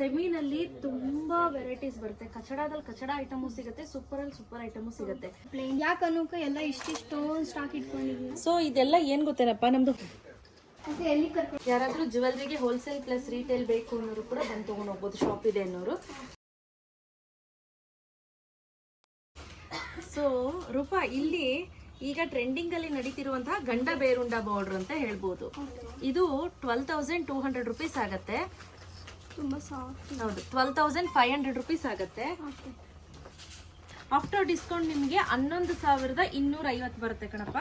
ಸೆಮಿನಲ್ಲಿ ತುಂಬಾ ವೆರೈಟೀಸ್ ಬರುತ್ತೆ. ಕಚಡಾದಲ್ಲಿ ಕಚಡ ಐಟಮು ಸಿಗುತ್ತೆ ಸೂಪರ್ ಅಲ್ಲಿ ಸೂಪರ್ ಐಟಮು ಸಿಗುತ್ತೆ. ಪ್ಲೇನ್ ಯಾಕೆ ಅನ್ನೋಕೆ ಎಲ್ಲ ಇಷ್ಟಿಷ್ಟು ಸ್ಟಾಕ್ ಇಟ್ಕೊಂಡಿದ್ದೀವಿ ಸೊ ಇದೆಲ್ಲ ಏನ್ ಗೊತ್ತೇನಪ್ಪ ನಮ್ದು? ಯಾರಾದ್ರೂ ಜ್ಯುವೆಲ್ರಿಗೆ ಹೋಲ್ಸೇಲ್ ಪ್ಲಸ್ ರೀಟೇಲ್ ಬೇಕು ಅನ್ನೋರು ಕೂಡ ಬಂದು ತಗೊಂಡು ಹೋಗ್ಬೋದು ಶಾಪ್ ಇದೆ ಅನ್ನೋರು. ಸೊ ರೂಪಾ ಇಲ್ಲಿ ಈಗ ಟ್ರೆಂಡಿಂಗ್ ಅಲ್ಲಿ ನಡೀತಿರುವಂತಹ ಗಂಡ ಬೇರುಂಡ ಬಾರ್ಡರ್ ಅಂತ ಹೇಳ್ಬೋದು. ಇದು twelve thousand two hundred rupees ಆಗತ್ತೆ. ತುಂಬ ಸಾಫ್ಟ್ ಹೌದು twelve thousand five hundred rupees ಆಗುತ್ತೆ. ಆಫ್ಟರ್ ಡಿಸ್ಕೌಂಟ್ ನಿಮಗೆ ಹನ್ನೊಂದು ಸಾವಿರದ ಇನ್ನೂರ ಐವತ್ತು ಬರುತ್ತೆ ಕಣಪ್ಪ.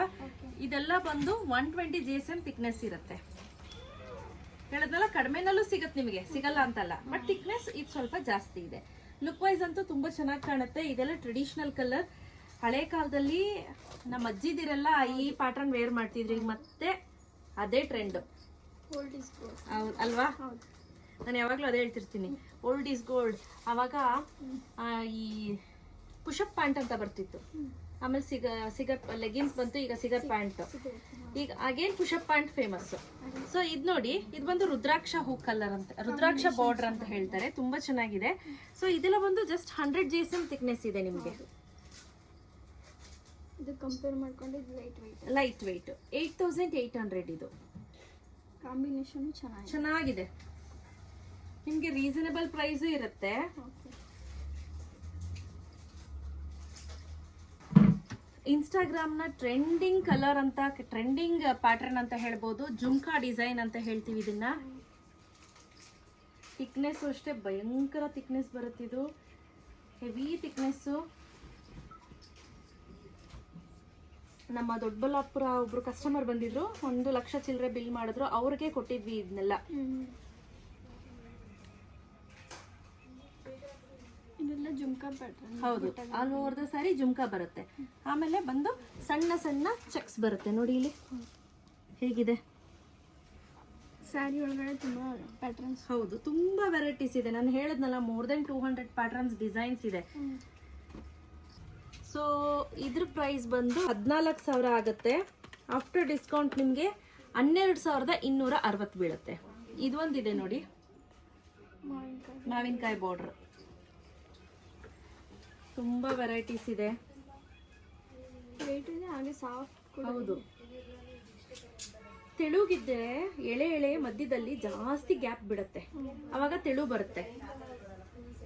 ಇದೆಲ್ಲ ಬಂದು one twenty G S M thickness ಇರುತ್ತೆ. ಹೇಳದ್ನಲ್ಲ ಕಡಿಮೆನಲ್ಲೂ ಸಿಗುತ್ತೆ ನಿಮಗೆ. ಸಿಗಲ್ಲ ಅಂತಲ್ಲ. ಬಟ್ ತಿಕ್ನೆಸ್ ಇದು ಸ್ವಲ್ಪ ಜಾಸ್ತಿ ಇದೆ. ಲುಕ್ ವೈಸ್ ಅಂತೂ ತುಂಬಾ ಚೆನ್ನಾಗಿ ಕಾಣುತ್ತೆ. ಇದೆಲ್ಲ ಟ್ರೆಡಿಷನಲ್ ಕಲರ್ ಹಳೆ ಕಾಲದಲ್ಲಿ ನಮ್ಮ ಅಜ್ಜಿದಿರೆಲ್ಲ ಈ ಪ್ಯಾಟರ್ನ್ ವೇರ್ ಮಾಡ್ತಿದ್ರು. ಈಗ ಮತ್ತೆ ಅದೇ ಟ್ರೆಂಡ್ ಅಲ್ವಾ? ಹೌದು. ನಾನು ಯಾವಾಗಲೂ ಅದೇ ಹೇಳ್ತಿರ್ತೀನಿ. ಓಲ್ಡ್ ಈಸ್ ಗೋಲ್ಡ್ ಅವಾಗ ಆ, ಈ ಪುಷಪ್ ಪ್ಯಾಂಟ್ ಅಂತ ಬರ್ತಿತ್ತು. ಆಮೇಲೆ ಸಿಗ ಸಿಗರ್ ಲೆಗಿನ್ಸ್ ಬಂತು ಈಗ ಸಿಗರ್ ಪ್ಯಾಂಟ್ ಈಗ again push up pant famous so ಇದ್ ನೋಡಿ ಇದು ಬಂದು ರುದ್ರಾಕ್ಷ ಹೂ ಕಲರ್ ಅಂತ ರುದ್ರಾಕ್ಷ ಬಾರ್ಡರ್ ಅಂತ ಹೇಳ್ತಾರೆ. ತುಂಬಾ ಚೆನ್ನಾಗಿದೆ. ಸೊ ಇದೆಲ್ಲ ಬಂದು just hundred G S M thickness ಇದೆ ನಿಮಗೆ. ಇದು ಕಂಪೇರ್ ಮಾಡ್ಕೊಂಡು ಇದು light white light weight eight thousand eight hundred ಇದು ಕಾಂಬಿನೇಷನ್ ಚೆನ್ನಾಗಿದೆ. ನಿಮಗೆ ರೀಸನಬಲ್ ಪ್ರೈಸು ಇರುತ್ತೆ. ಇನ್ಸ್ಟಾಗ್ರಾಮ್ನ ಟ್ರೆಂಡಿಂಗ್ ಕಲರ್ ಅಂತ ಟ್ರೆಂಡಿಂಗ್ ಪ್ಯಾಟರ್ನ್ ಅಂತ ಹೇಳ್ಬೋದು. ಜುಮ್ಕಾ ಡಿಸೈನ್ ಅಂತ ಹೇಳ್ತೀವಿ ಇದನ್ನ. ಥಿಕ್ನೆಸ್ ಅಷ್ಟೇ ಭಯಂಕರ ಥಿಕ್ನೆಸ್ ಬರುತ್ತಿದ್ದು ಹೆವಿ ಥಿಕ್ನೆಸ್ಸು ನಮ್ಮ ದೊಡ್ಡಬಳ್ಳಾಪುರ ಒಬ್ರು ಕಸ್ಟಮರ್ ಬಂದಿದ್ರು. ಒಂದು ಲಕ್ಷ ಚಿಲ್ಲರೆ ಬಿಲ್ ಮಾಡಿದ್ರು. ಅವ್ರಿಗೆ ಕೊಟ್ಟಿದ್ವಿ ಇದನ್ನೆಲ್ಲ. ಹೌದು all over the sari jhumka ಬರುತ್ತೆ. ಆಮೇಲೆ ಬಂದು ಸಣ್ಣ ಸಣ್ಣ ಚೆಕ್ಸ್ ಬರುತ್ತೆ. ನೋಡಿ ಇಲ್ಲಿ. ಹೇಗಿದೆ? ಸ್ಯಾರಿ ಒಳಗಡೆ ತುಂಬ ಪ್ಯಾಟರ್ನ್ಸ್ ಹೌದು ತುಂಬಾ ವೆರೈಟೀಸ್ ಇದೆ. ನಾನು ಹೇಳಿದ್ನಲ್ಲ more than two hundred patterns designs ಇದೆ. ಸೊ ಇದ್ರ ಪ್ರೈಸ್ ಬಂದು ಹದಿನಾಲ್ಕು ಸಾವಿರ ಆಗುತ್ತೆ. ಆಫ್ಟರ್ ಡಿಸ್ಕೌಂಟ್ ನಿಮಗೆ ಹನ್ನೆರಡು ಸಾವಿರದ ಇನ್ನೂರ ಅರವತ್ತು ಬೀಳುತ್ತೆ. ಇದೊಂದಿದೆ ನೋಡಿ. ಮಾವಿನಕಾಯಿ. ಬಾರ್ಡ್ರ್ ತುಂಬಾ ವೆರೈಟೀಸ್ ಇದೆ. ಹಾಗೆ ಸಾಫ್ಟ್ ಹೌದು. ತೆಳುಗಿದ್ರೆ ಎಳೆ ಎಳೆ ಮಧ್ಯದಲ್ಲಿ ಜಾಸ್ತಿ ಗ್ಯಾಪ್ ಬಿಡುತ್ತೆ. ಅವಾಗ ತೆಳು ಬರುತ್ತೆ.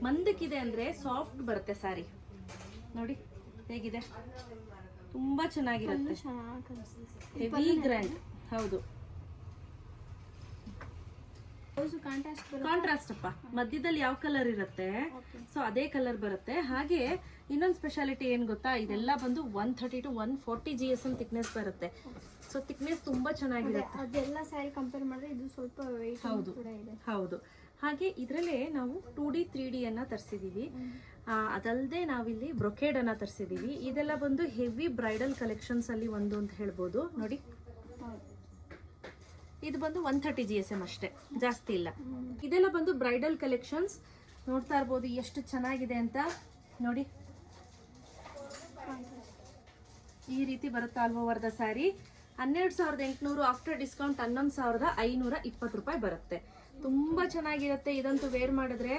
ಮಂದಕ್ಕಿದೆ ಅಂದ್ರೆ ಸಾಫ್ಟ್ ಬರುತ್ತೆ ಸಾರಿ. ನೋಡಿ ಹೇಗಿದೆ? ತುಂಬಾ ಚೆನ್ನಾಗಿರುತ್ತೆ. ಹೆವಿ ಗ್ರ್ಯಾಂಡ್ ಹೌದು. ಕಾಂಟ್ರಾಸ್ಟ್ ಅಪ್ಪ. ಮಧ್ಯದಲ್ಲಿ ಯಾವ ಕಲರ್ ಇರುತ್ತೆ? ಸೊ ಅದೇ ಕಲರ್ ಬರುತ್ತೆ. ಹಾಗೆ ಇನ್ನೊಂದು ಸ್ಪೆಷಾಲಿಟಿ ಏನ್ ಗೊತ್ತಾ? ಇದೆಲ್ಲ ಬಂದು one thirty two one forty G S M thickness ಬರುತ್ತೆ. ಸೊ ಥಿಕ್ನೆಸ್ ತುಂಬಾ ಚೆನ್ನಾಗಿರುತ್ತೆ. ಅದೆಲ್ಲ ಸ್ಯಾರಿ ಕಂಪೇರ್ ಮಾಡಿದ್ರೆ ಇದು ಸ್ವಲ್ಪ ಹೌದು. ಹೌದು. ಹಾಗೆ ಇದರಲ್ಲೇ ನಾವು ಟೂ ಡಿ ತ್ರೀ ಡಿ ಅನ್ನ ತರಿಸಿದೀವಿ. ಅದಲ್ಲದೆ ನಾವಿಲ್ಲಿ ಬ್ರೊಕೇಡ್ ಅನ್ನ ತರಿಸಿದೀವಿ. ಇದೆಲ್ಲ ಬಂದು ಹೆವಿ ಬ್ರೈಡಲ್ ಕಲೆಕ್ಷನ್ಸ್ ಅಲ್ಲಿ ಒಂದು ಅಂತ ಹೇಳ್ಬೋದು. ನೋಡಿ. ಇದು ಬಂದು one thirty G S M ಅಷ್ಟೇ, ಜಾಸ್ತಿ ಇಲ್ಲ. ಇದೆಲ್ಲ ಬಂದು ಬ್ರೈಡಲ್ ಕಲೆಕ್ಷನ್ಸ್ ನೋಡ್ತಾ ಇರ್ಬೋದು ಎಷ್ಟು ಚೆನ್ನಾಗಿದೆ ಅಂತ. ನೋಡಿ. ಈ ರೀತಿ ಬರುತ್ತೆ ಆಲ್ ಸ್ಯಾರಿ ಹನ್ನೆರಡು ಸಾವಿರದ ಎಂಟುನೂರು ಆಫ್ಟರ್ ಡಿಸ್ಕೌಂಟ್ ಹನ್ನೊಂದು ಸಾವಿರದ ಐನೂರ ಇಪ್ಪತ್ತು ರೂಪಾಯಿ ಬರುತ್ತೆ. ತುಂಬ ಚೆನ್ನಾಗಿರುತ್ತೆ. ಇದಂತೂ ವೇರ್ ಮಾಡಿದ್ರೆ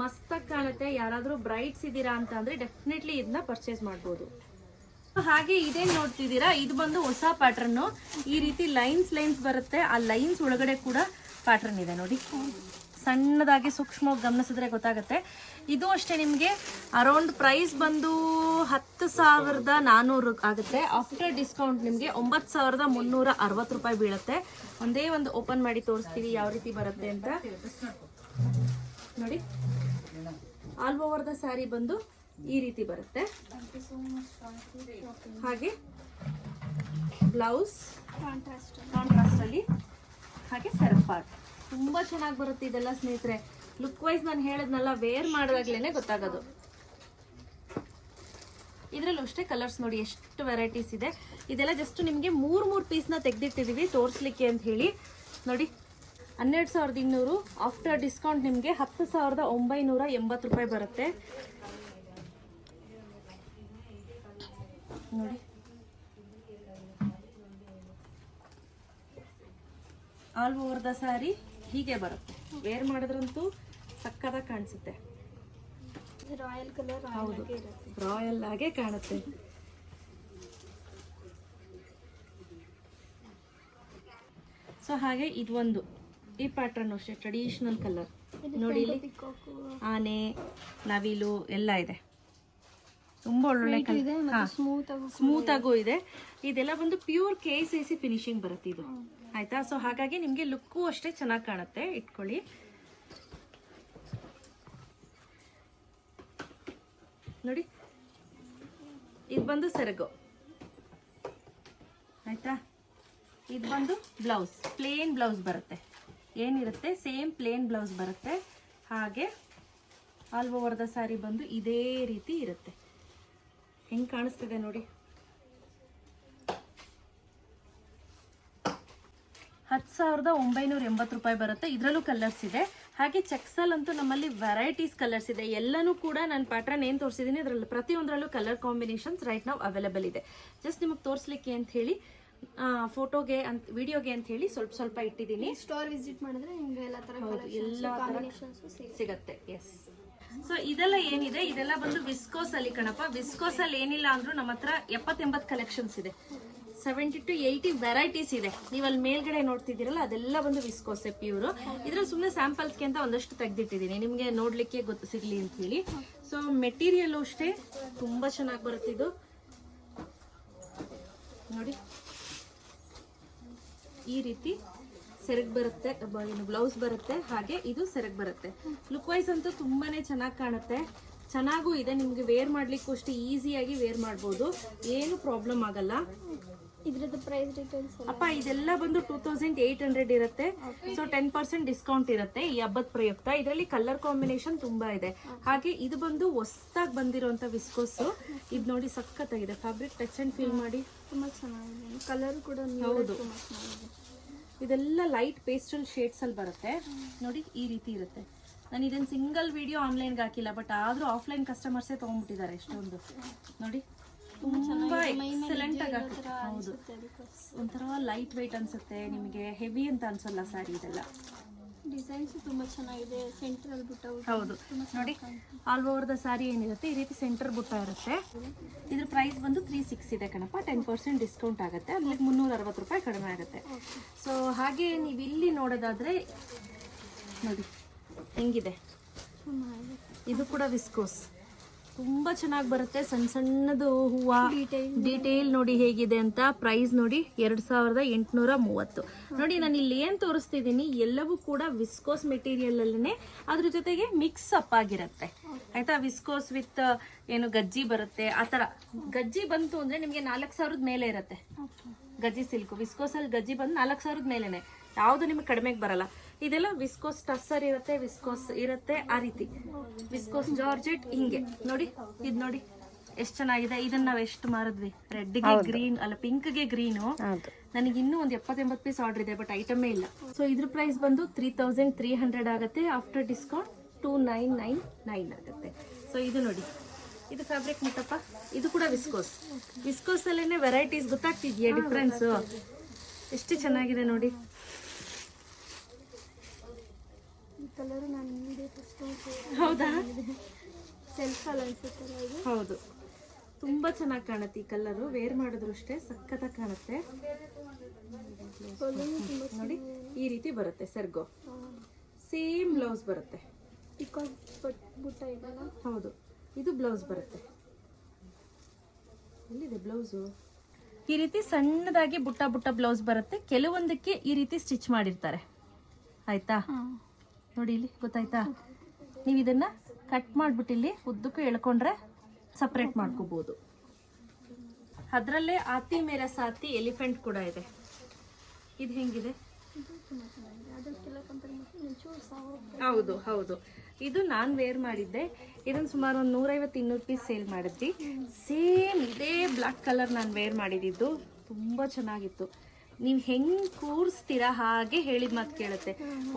ಮಸ್ತಾಗಿ ಕಾಣುತ್ತೆ. ಯಾರಾದರೂ ಬ್ರೈಟ್ಸ್ ಇದ್ದೀರಾ ಅಂತ ಅಂದರೆ ಡೆಫಿನೆಟ್ಲಿ ಇದನ್ನ ಪರ್ಚೇಸ್ ಮಾಡ್ಬೋದು. ಹಾಗೆ ಇದೇನ್ ನೋಡ್ತಿದ್ದೀರಾ? ಇದು ಬಂದು ಹೊಸ ಪ್ಯಾಟರ್ನ್ ಈ ರೀತಿ ಲೈನ್ಸ್ ಲೈನ್ಸ್ ಬರುತ್ತೆ. ಆ ಲೈನ್ಸ್ ಒಳಗಡೆ ಕೂಡ ಪ್ಯಾಟರ್ನ್ ಇದೆ ನೋಡಿ. ಸಣ್ಣದಾಗಿ ಸೂಕ್ಷ್ಮವಾಗಿ ಗಮನಿಸಿದ್ರೆ ಗೊತ್ತಾಗುತ್ತೆ. ಇದು ಅಷ್ಟೇ ನಿಮಗೆ ಅರೌಂಡ್ ಪ್ರೈಸ್ ಬಂದು ಹತ್ತು ಸಾವಿರದ ನಾನ್ನೂರು ಆಗುತ್ತೆ. ಆಫ್ಟರ್ ಡಿಸ್ಕೌಂಟ್ ನಿಮಗೆ ಒಂಬತ್ತು ಸಾವಿರದ ಮುನ್ನೂರ ಅರವತ್ತು ರೂಪಾಯಿ ಬೀಳುತ್ತೆ. ಒಂದೇ ಒಂದು ಓಪನ್ ಮಾಡಿ ತೋರಿಸ್ತೀವಿ ಯಾವ ರೀತಿ ಬರುತ್ತೆ ಅಂತ. ನೋಡಿ. ಆಲ್ ಓವರ್ ದ ಸ್ಯಾರಿ ಬಂದು ಈ ರೀತಿ ಬರುತ್ತೆ. ಹಾಗೆ ಬ್ಲೌಸ್ ಕಾಂಟ್ರಾಸ್ಟ್ ಕಾಂಟ್ರಾಸ್ಟ್ ಅಲ್ಲಿ. ಹಾಗೆ ಸೆಲ್ಫ್ ಪಾರ್ಟ್ ತುಂಬಾ ಚೆನ್ನಾಗಿ ಬರುತ್ತೆ ಇದೆಲ್ಲ ಸ್ನೇಹಿತರೆ. ಲುಕ್ ವೈಸ್ ನಾನು ಹೇಳದ್ನಲ್ಲ ವೇರ್ ಮಾಡಿದಾಗ್ಲೇನೆ ಗೊತ್ತಾಗೋದು. ಇದರಲ್ಲೂ ಅಷ್ಟೇ ಕಲರ್ಸ್ ನೋಡಿ ಎಷ್ಟು ವೆರೈಟೀಸ್ ಇದೆ. ಇದೆಲ್ಲ ಜಸ್ಟ್ ನಿಮಗೆ ಮೂರು ಮೂರು ಪೀಸ್ನ ತೆಗೆದಿಟ್ಟಿದ್ದೀವಿ ತೋರಿಸ್ಲಿಕ್ಕೆ ಅಂತ ಹೇಳಿ. ನೋಡಿ ಹನ್ನೆರಡು ಸಾವಿರದ ಇನ್ನೂರು ಆಫ್ಟರ್ ಡಿಸ್ಕೌಂಟ್ ನಿಮಗೆ ಹತ್ತು ಸಾವಿರದ ಒಂಬೈನೂರ ಎಂಬತ್ತು ರೂಪಾಯಿ ಬರುತ್ತೆ. ನೋಡಿ. ಆಲ್ ಓವರ್ ದ ಸ್ಯಾರಿ ಹೀಗೆ ಬರುತ್ತೆ. ವೇರ್ ಮಾಡಿದ್ರಂತೂ ಸಕ್ಕತ್ತಾಗಿ ಕಾಣಿಸುತ್ತೆ. ರಾಯಲ್ ಕಲರ್ ರಾಯಲ್ ರಾಯಲ್ ಆಗೇ ಕಾಣುತ್ತೆ. ಸೊ ಹಾಗೆ ಇದೊಂದು ಈ ಪ್ಯಾಟ್ರನ್ ಅಷ್ಟೇ ಟ್ರೆಡಿಷನಲ್ ಕಲರ್ ನೋಡಿ ಇಲ್ಲಿ. ಆನೆ ನವಿಲು ಎಲ್ಲ ಇದೆ. ತುಂಬಾ ಒಳ್ಳೊಳ್ಳೆ ಸ್ಮೂತ್ ಆಗು ಸ್ಮೂತ್ ಆಗು ಇದೆ. ಇದೆಲ್ಲ ಬಂದು pure K C C finishing ಬರುತ್ತೆ ಇದು. ಆಯ್ತಾ? ಸೊ ಹಾಗಾಗಿ ನಿಮಗೆ ಲುಕ್ಕು ಅಷ್ಟೇ ಚೆನ್ನಾಗಿ ಕಾಣುತ್ತೆ. ಇಟ್ಕೊಳ್ಳಿ. ನೋಡಿ. ಇದು ಬಂದು ಸೆರಗು. ಆಯ್ತಾ? ಇದು ಬಂದು ಬ್ಲೌಸ್ ಪ್ಲೇನ್ ಬ್ಲೌಸ್ ಬರುತ್ತೆ. ಏನಿರುತ್ತೆ? ಸೇಮ್ ಪ್ಲೇನ್ ಬ್ಲೌಸ್ ಬರುತ್ತೆ. ಹಾಗೆ ಆಲ್ ಓವರ್ ದ ಸ್ಯಾರಿ ಬಂದು ಇದೇ ರೀತಿ ಇರುತ್ತೆ. ಹೆಂಗೆ ಕಾಣಿಸ್ತಿದೆ ನೋಡಿ. ಹತ್ತು ಸಾವಿರದ ಒಂಬೈನೂರ ಎಂಬತ್ತು ರೂಪಾಯಿ ಬರುತ್ತೆ. ಇದರಲ್ಲೂ ಕಲರ್ಸ್ ಇದೆ. ಹಾಗೆ ಚೆಕ್ಸಲ್ ಅಂತೂ ನಮ್ಮಲ್ಲಿ ವೆರೈಟೀಸ್ ಕಲರ್ಸ್ ಇದೆ. ಎಲ್ಲನೂ ಕೂಡ ನಾನು ಪ್ಯಾಟ್ರನ್ ಏನು ತೋರಿಸಿದ್ದೀನಿ ಅದರಲ್ಲಿ ಪ್ರತಿಯೊಂದರಲ್ಲೂ ಕಲರ್ ಕಾಂಬಿನೇಷನ್ಸ್ ರೈಟ್ ನಾವು ಅವೈಲೇಬಲ್ ಇದೆ. ಜಸ್ಟ್ ನಿಮಗೆ ತೋರಿಸ್ಲಿಕ್ಕೆ ಅಂತ ಹೇಳಿ ಫೋಟೋಗೆ ಅಂತ ವಿಡಿಯೋಗೆ ಅಂತ ಹೇಳಿ ಸ್ವಲ್ಪ ಸ್ವಲ್ಪ ಇಟ್ಟಿದ್ದೀನಿ. ಸ್ಟೋರ್ ವಿಸಿಟ್ ಮಾಡಿದ್ರೆ ನಿಮ್ಗೆ ಎಲ್ಲ ತರ ಎಲ್ಲ ಸಿಗತ್ತೆ. ಎಸ್ ಸೊ ಇದೆಲ್ಲ ಏನಿದೆ? ಇದೆಲ್ಲ ಬಂದು ವಿಸ್ಕೋಸ್ ಅಲ್ಲಿ ಕಣಪ್ಪ. ವಿಸ್ಕೋಸ್ ಅಲ್ಲಿ ಏನಿಲ್ಲ ಅಂದ್ರು ನಮ್ಮ ಹತ್ರ ಎಪ್ಪತ್ತೆಂಬತ್ತು ಕಲೆಕ್ಷನ್ಸ್ ಇದೆ. ಸೆವೆಂಟಿ ಟು ಏಯ್ಟಿ ವೆರೈಟೀಸ್ ಇದೆ. ನೀವು ಅಲ್ಲಿ ಮೇಲ್ಗಡೆ ನೋಡ್ತಿದ್ದೀರಲ್ಲ, ಅದೆಲ್ಲ ಬಂದು ವಿಸ್ಕೋಸೆ ಪ್ಯೂರು ಇದ್ರಲ್ಲಿ ಸುಮ್ಮನೆ ಸ್ಯಾಂಪಲ್ಸ್ಗೆ ಅಂತ ಒಂದಷ್ಟು ತೆಗೆದಿಟ್ಟಿದ್ದೀನಿ. ನಿಮಗೆ ನೋಡ್ಲಿಕ್ಕೆ ಗೊತ್ತು ಸಿಗ್ಲಿ ಅಂತ ಹೇಳಿ ಸೊ ಮೆಟೀರಿಯಲ್ ಅಷ್ಟೇ. ತುಂಬಾ ಚೆನ್ನಾಗಿ ಬರುತ್ತೆ ಇದು. ನೋಡಿ. ಈ ರೀತಿ ಸೆರಗ್ ಬರುತ್ತೆ ಏನು ಬ್ಲೌಸ್ ಬರುತ್ತೆ ಹಾಗೆ ಇದು ಸೆರಗ್ ಬರುತ್ತೆ. ಲುಕ್ ವೈಸ್ ಅಂತೂ ತುಂಬಾನೇ ಚೆನ್ನಾಗಿ ಕಾಣುತ್ತೆ. ಚೆನ್ನಾಗೂ ಇದೆ ನಿಮ್ಗೆ ವೇರ್ ಮಾಡ್ಲಿಕ್ಕೂ ಅಷ್ಟೇ ಈಸಿಯಾಗಿ ವೇರ್ ಮಾಡ್ಬೋದು. ಏನು ಪ್ರಾಬ್ಲಮ್ ಆಗಲ್ಲ. ಇದ್ರದ್ದು ಪ್ರೈಸ್ ಡೀಟೇಲ್ಸ್ ಅಪ್ಪ ಇದೆಲ್ಲ ಬಂದು ಟೂ ತೌಸಂಡ್ ಏಯ್ಟ್ ಹಂಡ್ರೆಡ್ ಇರುತ್ತೆ. ಸೊ ಟೆನ್ ಪರ್ಸೆಂಟ್ ಡಿಸ್ಕೌಂಟ್ ಇರುತ್ತೆ ಈ ಹಬ್ಬದ ಪ್ರಯುಕ್ತ. ಇದರಲ್ಲಿ ಕಲರ್ ಕಾಂಬಿನೇಷನ್ ತುಂಬಾ ಇದೆ. ಹಾಗೆ ಇದು ಬಂದು ಹೊಸ್ದಾಗಿ ಬಂದಿರುವಂತ ವಿಸ್ಕೋಸ್ ಇದು ನೋಡಿ ಸಖತ್ತಾಗಿದೆ. ಫ್ಯಾಬ್ರಿಕ್ ಟಚ್ ಅಂಡ್ ಫೀಲ್ ಮಾಡಿ. ತುಂಬಾ ಚೆನ್ನಾಗಿದೆ. ಕಲರ್ ಕೂಡ ಹೌದು. ಇದೆಲ್ಲ ಲೈಟ್ ಪೇಸ್ಟಲ್ ಶೇಡ್ಸಲ್ಲಿ ಬರುತ್ತೆ. ನೋಡಿ ಈ ರೀತಿ ಇರುತ್ತೆ. ನಾನು ಇದನ್ನ ಸಿಂಗಲ್ ವಿಡಿಯೋ ಆನ್ಲೈನ್ಗೆ ಹಾಕಿಲ್ಲ ಬಟ್ ಆದ್ರೂ ಆಫ್ಲೈನ್ ಕಸ್ಟಮರ್ಸೇ ತಗೊಂಡ್ಬಿಟ್ಟಿದ್ದಾರೆ ಎಷ್ಟೊಂದು. ನೋಡಿ ತುಂಬ ಎಕ್ಸಲೆಂಟ್ ಆಗಿ. ಹೌದು. ಒಂಥರ ಲೈಟ್ ವೆಯ್ಟ್ ಅನ್ಸುತ್ತೆ ನಿಮಗೆ ಹೆವಿ ಅಂತ ಅನ್ಸಲ್ಲ ಸ್ಯಾರಿ ಇದೆಲ್ಲ. ಡಿಸೈನ್ಸ್ ತುಂಬಾ ಚೆನ್ನಾಗಿದೆ ಸೆಂಟ್ರಲ್ ಬುಟ್ಟ ಹೌದು. ನೋಡಿ ಆಲ್ ಓವರ್ ದ ಸಾರಿ ಏನಿರುತ್ತೆ ಈ ರೀತಿ ಸೆಂಟರ್ ಬುಟ್ಟ ಇರುತ್ತೆ. ಇದ್ರ ಪ್ರೈಸ್ ಬಂದು ತ್ರೀ ಸಿಕ್ಸ್ ಇದೆ ಕಣಪ್ಪ ಟೆನ್ ಪರ್ಸೆಂಟ್ ಡಿಸ್ಕೌಂಟ್ ಆಗುತ್ತೆ. ಅಲ್ಲಿಗೆ ಮುನ್ನೂರ ಅರವತ್ತು ರೂಪಾಯಿ ಕಡಿಮೆ ಆಗುತ್ತೆ. ಸೊ ಹಾಗೆ ನೀವು ಇಲ್ಲಿ ನೋಡೋದಾದ್ರೆ ನೋಡಿ ಹೆಂಗಿದೆ? ಇದು ಕೂಡ ವಿಸ್ಕೋಸ್ ತುಂಬಾ ಚೆನ್ನಾಗಿ ಬರುತ್ತೆ. ಸಣ್ಣ ಸಣ್ಣದು ಹೂವ. ಡೀಟೇಲ್ ನೋಡಿ. ಹೇಗಿದೆ ಅಂತ. ಪ್ರೈಸ್ ನೋಡಿ ಎರಡ್ ಸಾವಿರದ ಎಂಟುನೂರ ಮೂವತ್ತು. ನೋಡಿ ನಾನು ಇಲ್ಲಿ ಏನ್ ತೋರಿಸ್ತಿದ್ದೀನಿ ಎಲ್ಲವೂ ಕೂಡ ವಿಸ್ಕೋಸ್ ಮೆಟೀರಿಯಲ್ ಅಲ್ಲೇ ಅದ್ರ ಜೊತೆಗೆ ಮಿಕ್ಸ್ ಅಪ್ ಆಗಿರುತ್ತೆ. ಆಯ್ತಾ? ವಿಸ್ಕೋಸ್ ವಿತ್ ಏನು ಗಜ್ಜಿ ಬರುತ್ತೆ. ಆ ಥರ. ಗಜ್ಜಿ ಬಂತು ಅಂದ್ರೆ ನಿಮಗೆ ನಾಲ್ಕು ಸಾವಿರದ ಮೇಲೆ ಇರುತ್ತೆ. ಗಜ್ಜಿ ಸಿಲ್ಕ್ ವಿಸ್ಕೋಸ್ ಅಲ್ಲಿ ಗಜ್ಜಿ ಬಂದು ನಾಲ್ಕು ಸಾವಿರದ ಮೇಲೆನೆ. ಯಾವುದು ನಿಮಗೆ ಕಡಿಮೆಗೆ ಬರಲ್ಲ. ಇದೆಲ್ಲ ವಿಸ್ಕೋಸ್ ಟಸ್ಸರ್ ಇರುತ್ತೆ ವಿಸ್ಕೋಸ್ ಇರುತ್ತೆ ಆ ರೀತಿ. ವಿಸ್ಕೋಸ್ ಜಾರ್ಜೆಟ್ ಹಿಂಗೆ. ನೋಡಿ ಇದು ನೋಡಿ. ಎಷ್ಟು ಚೆನ್ನಾಗಿದೆ. ಇದನ್ನ ನಾವು ಎಷ್ಟು ಮಾರಿದ್ವಿ? ರೆಡ್ಗೆ ಗ್ರೀನ್ ಅಲ್ಲ ಪಿಂಕ್ಗೆ ಗ್ರೀನು ನನಗೆ ಇನ್ನೂ ಒಂದು ಎಪ್ಪತ್ತೆಂಬತ್ತು ಪೀಸ್ ಆರ್ಡರ್ ಇದೆ ಬಟ್ ಐಟಮೇ ಇಲ್ಲ. ಸೊ ಇದ್ರ ಪ್ರೈಸ್ ಬಂದು ತ್ರೀ ತೌಸಂಡ್ ತ್ರೀ ಹಂಡ್ರೆಡ್ ಆಗುತ್ತೆ. After discount two nine nine nine ಆಗುತ್ತೆ. ಸೊ ಇದು ನೋಡಿ. ಇದು ಫ್ಯಾಬ್ರಿಕ್ ಮುಟ್ಟಪ್ಪ. ಇದು ಕೂಡ ವಿಸ್ಕೋಸ್ ವಿಸ್ಕೋಸ್ ಅಲ್ಲೇನೆ ವೆರೈಟೀಸ್ ಗೊತ್ತಾಗ್ತಿದ್ಯಾ ಡಿಫ್ರೆನ್ಸು ಎಷ್ಟು ಚೆನ್ನಾಗಿದೆ ನೋಡಿ ಈ ಕಲರ್ ನಾನು ಹಿಂದೆ ಫಸ್ಟ್ ಹೌದಾ? ಸೆಲ್ಫ್ ಅಲ್ಲಿ ಅನ್ಸುತ್ತಲ್ಲ ಇದು? ಹೌದು. ತುಂಬಾ ಚೆನ್ನಾಗಿ ಕಾಣುತ್ತೆ ಈ ಕಲ್ಲರು ವೇರ್ ಮಾಡಿದ್ರು ಅಷ್ಟೇ ಸಖತ್ತಾಗಿ ಕಾಣುತ್ತೆ. ನೋಡಿ ಈ ರೀತಿ ಬರುತ್ತೆ ಸರ್ಗೋ. ಸೇಮ್ ಬ್ಲೌಸ್ ಬರುತ್ತೆ. ಬುಟ್ಟ ಇದೆಲ್ಲ ಹೌದು. ಇದು ಬ್ಲೌಸ್ ಬರುತ್ತೆ. ಎಲ್ಲಿದೆ ಬ್ಲೌಸು ಈ ರೀತಿ ಸಣ್ಣದಾಗಿ ಬುಟ್ಟ ಬುಟ್ಟ ಬ್ಲೌಸ್ ಬರುತ್ತೆ. ಕೆಲವೊಂದಕ್ಕೆ ಈ ರೀತಿ ಸ್ಟಿಚ್ ಮಾಡಿರ್ತಾರೆ. ಆಯ್ತಾ? ನೋಡಿ ಇಲ್ಲಿ, ಗೊತ್ತಾಯ್ತಾ? ನೀವು ಇದನ್ನ ಕಟ್ ಮಾಡ್ಬಿಟ್ಟು ಇಲ್ಲಿ ಉದ್ದಕ್ಕೂ ಎಳ್ಕೊಂಡ್ರೆ ಸಪ್ರೇಟ್ ಮಾಡ್ಕೋಬಹುದು ಅದರಲ್ಲೇ ಆತಿ ಮೇರೆ ಸಾತಿ ಎಲಿಫೆಂಟ್ ಕೂಡ ಇದೆ. ಇದು ಹೆಂಗಿದೆ? ಹೌದು ಹೌದು. ಇದು ನಾನು ವೇರ್ ಮಾಡಿದ್ದೆ. ಇದನ್ನು ಸುಮಾರು ಒಂದು ನೂರೈವತ್ತು ಇನ್ನೂರು ಪೀಸ್ ಸೇಲ್ ಮಾಡಿದ್ವಿ. ಸೇಮ್ ಇದೇ ಬ್ಲಾಕ್ ಕಲರ್ ನಾನು ವೇರ್ ಮಾಡಿದ್ದು. ತುಂಬ ಚೆನ್ನಾಗಿತ್ತು. ನೀವು ಹೆಂಗೆ ಕೂರಿಸ್ತೀರಾ ಹಾಗೆ ಹೇಳಿದ ಮಾತು ಕೇಳುತ್ತೆ.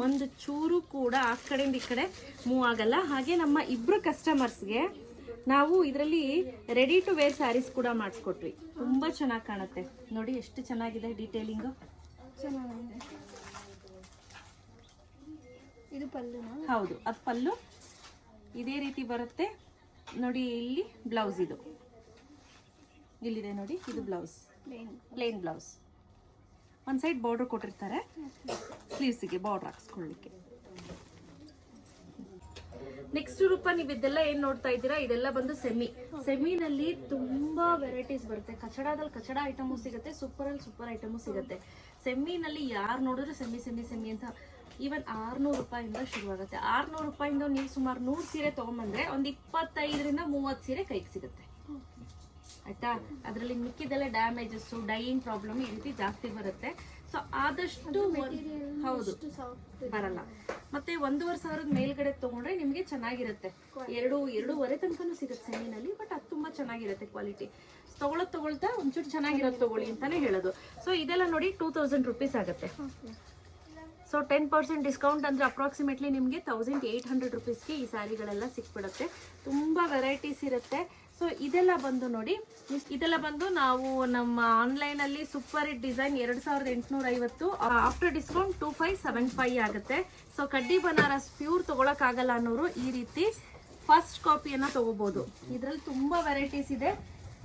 ಒಂದು ಚೂರು ಕೂಡ ಆ ಕಡೆಯಿಂದ ಈ ಕಡೆ ಮೂವ್ ಆಗಲ್ಲ. ಹಾಗೆ ನಮ್ಮ ಇಬ್ಬರು ಕಸ್ಟಮರ್ಸ್ಗೆ ನಾವು ಇದರಲ್ಲಿ ರೆಡಿ ಟು ವೇರ್ ಸ್ಯಾರೀಸ್ ಕೂಡ ಮಾಡಿಸ್ಕೊಟ್ವಿ. ತುಂಬ ಚೆನ್ನಾಗಿ ಕಾಣುತ್ತೆ. ನೋಡಿ ಎಷ್ಟು ಚೆನ್ನಾಗಿದೆ ಡೀಟೇಲಿಂಗು ಇದು ಪಲ್ಲು ಹೌದು ಅದು ಪಲ್ಲು. ಇದೇ ರೀತಿ ಬರುತ್ತೆ. ನೋಡಿ ಇಲ್ಲಿ ಬ್ಲೌಸ್ ಇದು. ಇಲ್ಲಿದೆ ನೋಡಿ ಇದು ಬ್ಲೌಸ್. ಪ್ಲೇನ್ ಪ್ಲೇನ್ ಬ್ಲೌಸ್ ಒಂದು ಸೈಡ್ ಬಾರ್ಡರ್ ಕೊಟ್ಟಿರ್ತಾರೆ. ಸ್ಲೀವ್ಸಿಗೆ ಬಾರ್ಡರ್ ಹಾಕ್ಸ್ಕೊಳ್ಳಿಕ್ಕೆ. ನೆಕ್ಸ್ಟ್ ರೂಪ ನೀವು ಇದೆಲ್ಲ ಏನ್ ನೋಡ್ತಾ ಇದ್ದೀರಾ? ಇದೆಲ್ಲ ಬಂದು ಸೆಮಿ ಸೆಮಿನಲ್ಲಿ ತುಂಬಾ ವೆರೈಟೀಸ್ ಬರುತ್ತೆ. ಕಚಡಾದಲ್ಲಿ ಕಚಡ ಐಟಮು ಸಿಗುತ್ತೆ ಸೂಪರ್ ಅಲ್ಲಿ ಸೂಪರ್ ಐಟಮು ಸಿಗುತ್ತೆ. ಸೆಮಿನಲ್ಲಿ ಯಾರು ನೋಡಿದ್ರು ಸೆಮಿ ಸೆಮಿ ಸೆಮಿ ಅಂತ ಈವನ್ ಆರ್ನೂರು ರೂಪಾಯಿಂದ ಶುರುವಾಗುತ್ತೆ. ಆರ್ನೂರು ರೂಪಾಯಿಂದ ನೀವು ಸುಮಾರು ನೂರು ಸೀರೆ ತೊಗೊಂಬಂದ್ರೆ ಒಂದು ಇಪ್ಪತ್ತೈದರಿಂದ ಮೂವತ್ತು ಸೀರೆ ಕೈಗೆ ಸಿಗುತ್ತೆ. ಆಯ್ತಾ? ಅದರಲ್ಲಿ ಮಿಕ್ಕಿದೆಲ್ಲ ಡ್ಯಾಮೇಜಸ್ಸು ಡೈಯಿಂಗ್ ಪ್ರಾಬ್ಲಮ್ ಈ ರೀತಿ ಜಾಸ್ತಿ ಬರುತ್ತೆ. ಸೊ ಆದಷ್ಟು ಹೌದು. ಬರಲ್ಲ. ಮತ್ತೆ ಒಂದೂವರೆ ಸಾವಿರದ ಮೇಲ್ಗಡೆ ತಗೊಂಡ್ರೆ ನಿಮಗೆ ಚೆನ್ನಾಗಿರುತ್ತೆ. ಎರಡು ಎರಡೂವರೆ ತನಕನೂ ಸಿಗುತ್ತೆ ಸೆಮಿನಲ್ಲಿ ಬಟ್ ಅದು ತುಂಬಾ ಚೆನ್ನಾಗಿರುತ್ತೆ ಕ್ವಾಲಿಟಿ ತಗೊಳತ್ ತಗೊಳ್ತಾ ಒಂಚೂರು ಚೆನ್ನಾಗಿರೋದು ತಗೊಳ್ಳಿ ಅಂತಾನೆ ಹೇಳೋದು. ಸೊ ಇದೆಲ್ಲ ನೋಡಿ ಟೂ ತೌಸಂಡ್ ರುಪೀಸ್ ಆಗುತ್ತೆ. ಸೊ ಟೆನ್ ಪರ್ಸೆಂಟ್ ಡಿಸ್ಕೌಂಟ್ ಅಂದರೆ ಅಪ್ರಾಕ್ಸಿಮೇಟ್ಲಿ ನಿಮಗೆ ತೌಸಂಡ್ ಏಯ್ಟ್ ಹಂಡ್ರೆಡ್ ರುಪೀಸ್ಗೆ ಈ ಸ್ಯಾರಿಗಳೆಲ್ಲ ಸಿಕ್ಬಿಡುತ್ತೆ. ತುಂಬ ವೆರೈಟೀಸ್ ಇರುತ್ತೆ. ಸೊ ಇದೆಲ್ಲ ಬಂದು ನೋಡಿ, ಇದೆಲ್ಲ ಬಂದು ನಾವು ನಮ್ಮ ಆನ್ಲೈನಲ್ಲಿ ಸೂಪರ್ ಹಿಟ್ ಡಿಸೈನ್ ಎರಡು ಸಾವಿರದ ಎಂಟುನೂರ ಐವತ್ತು after discount two five seven five ಆಗುತ್ತೆ. ಸೊ ಕಡ್ಡಿ ಬನಾರಸ್ ಪ್ಯೂರ್ ತೊಗೊಳಕ್ಕಾಗಲ್ಲ ಅನ್ನೋರು ಈ ರೀತಿ ಫಸ್ಟ್ ಕಾಪಿಯನ್ನು ತೊಗೋಬೋದು. ಇದರಲ್ಲಿ ತುಂಬ ವೆರೈಟೀಸ್ ಇದೆ.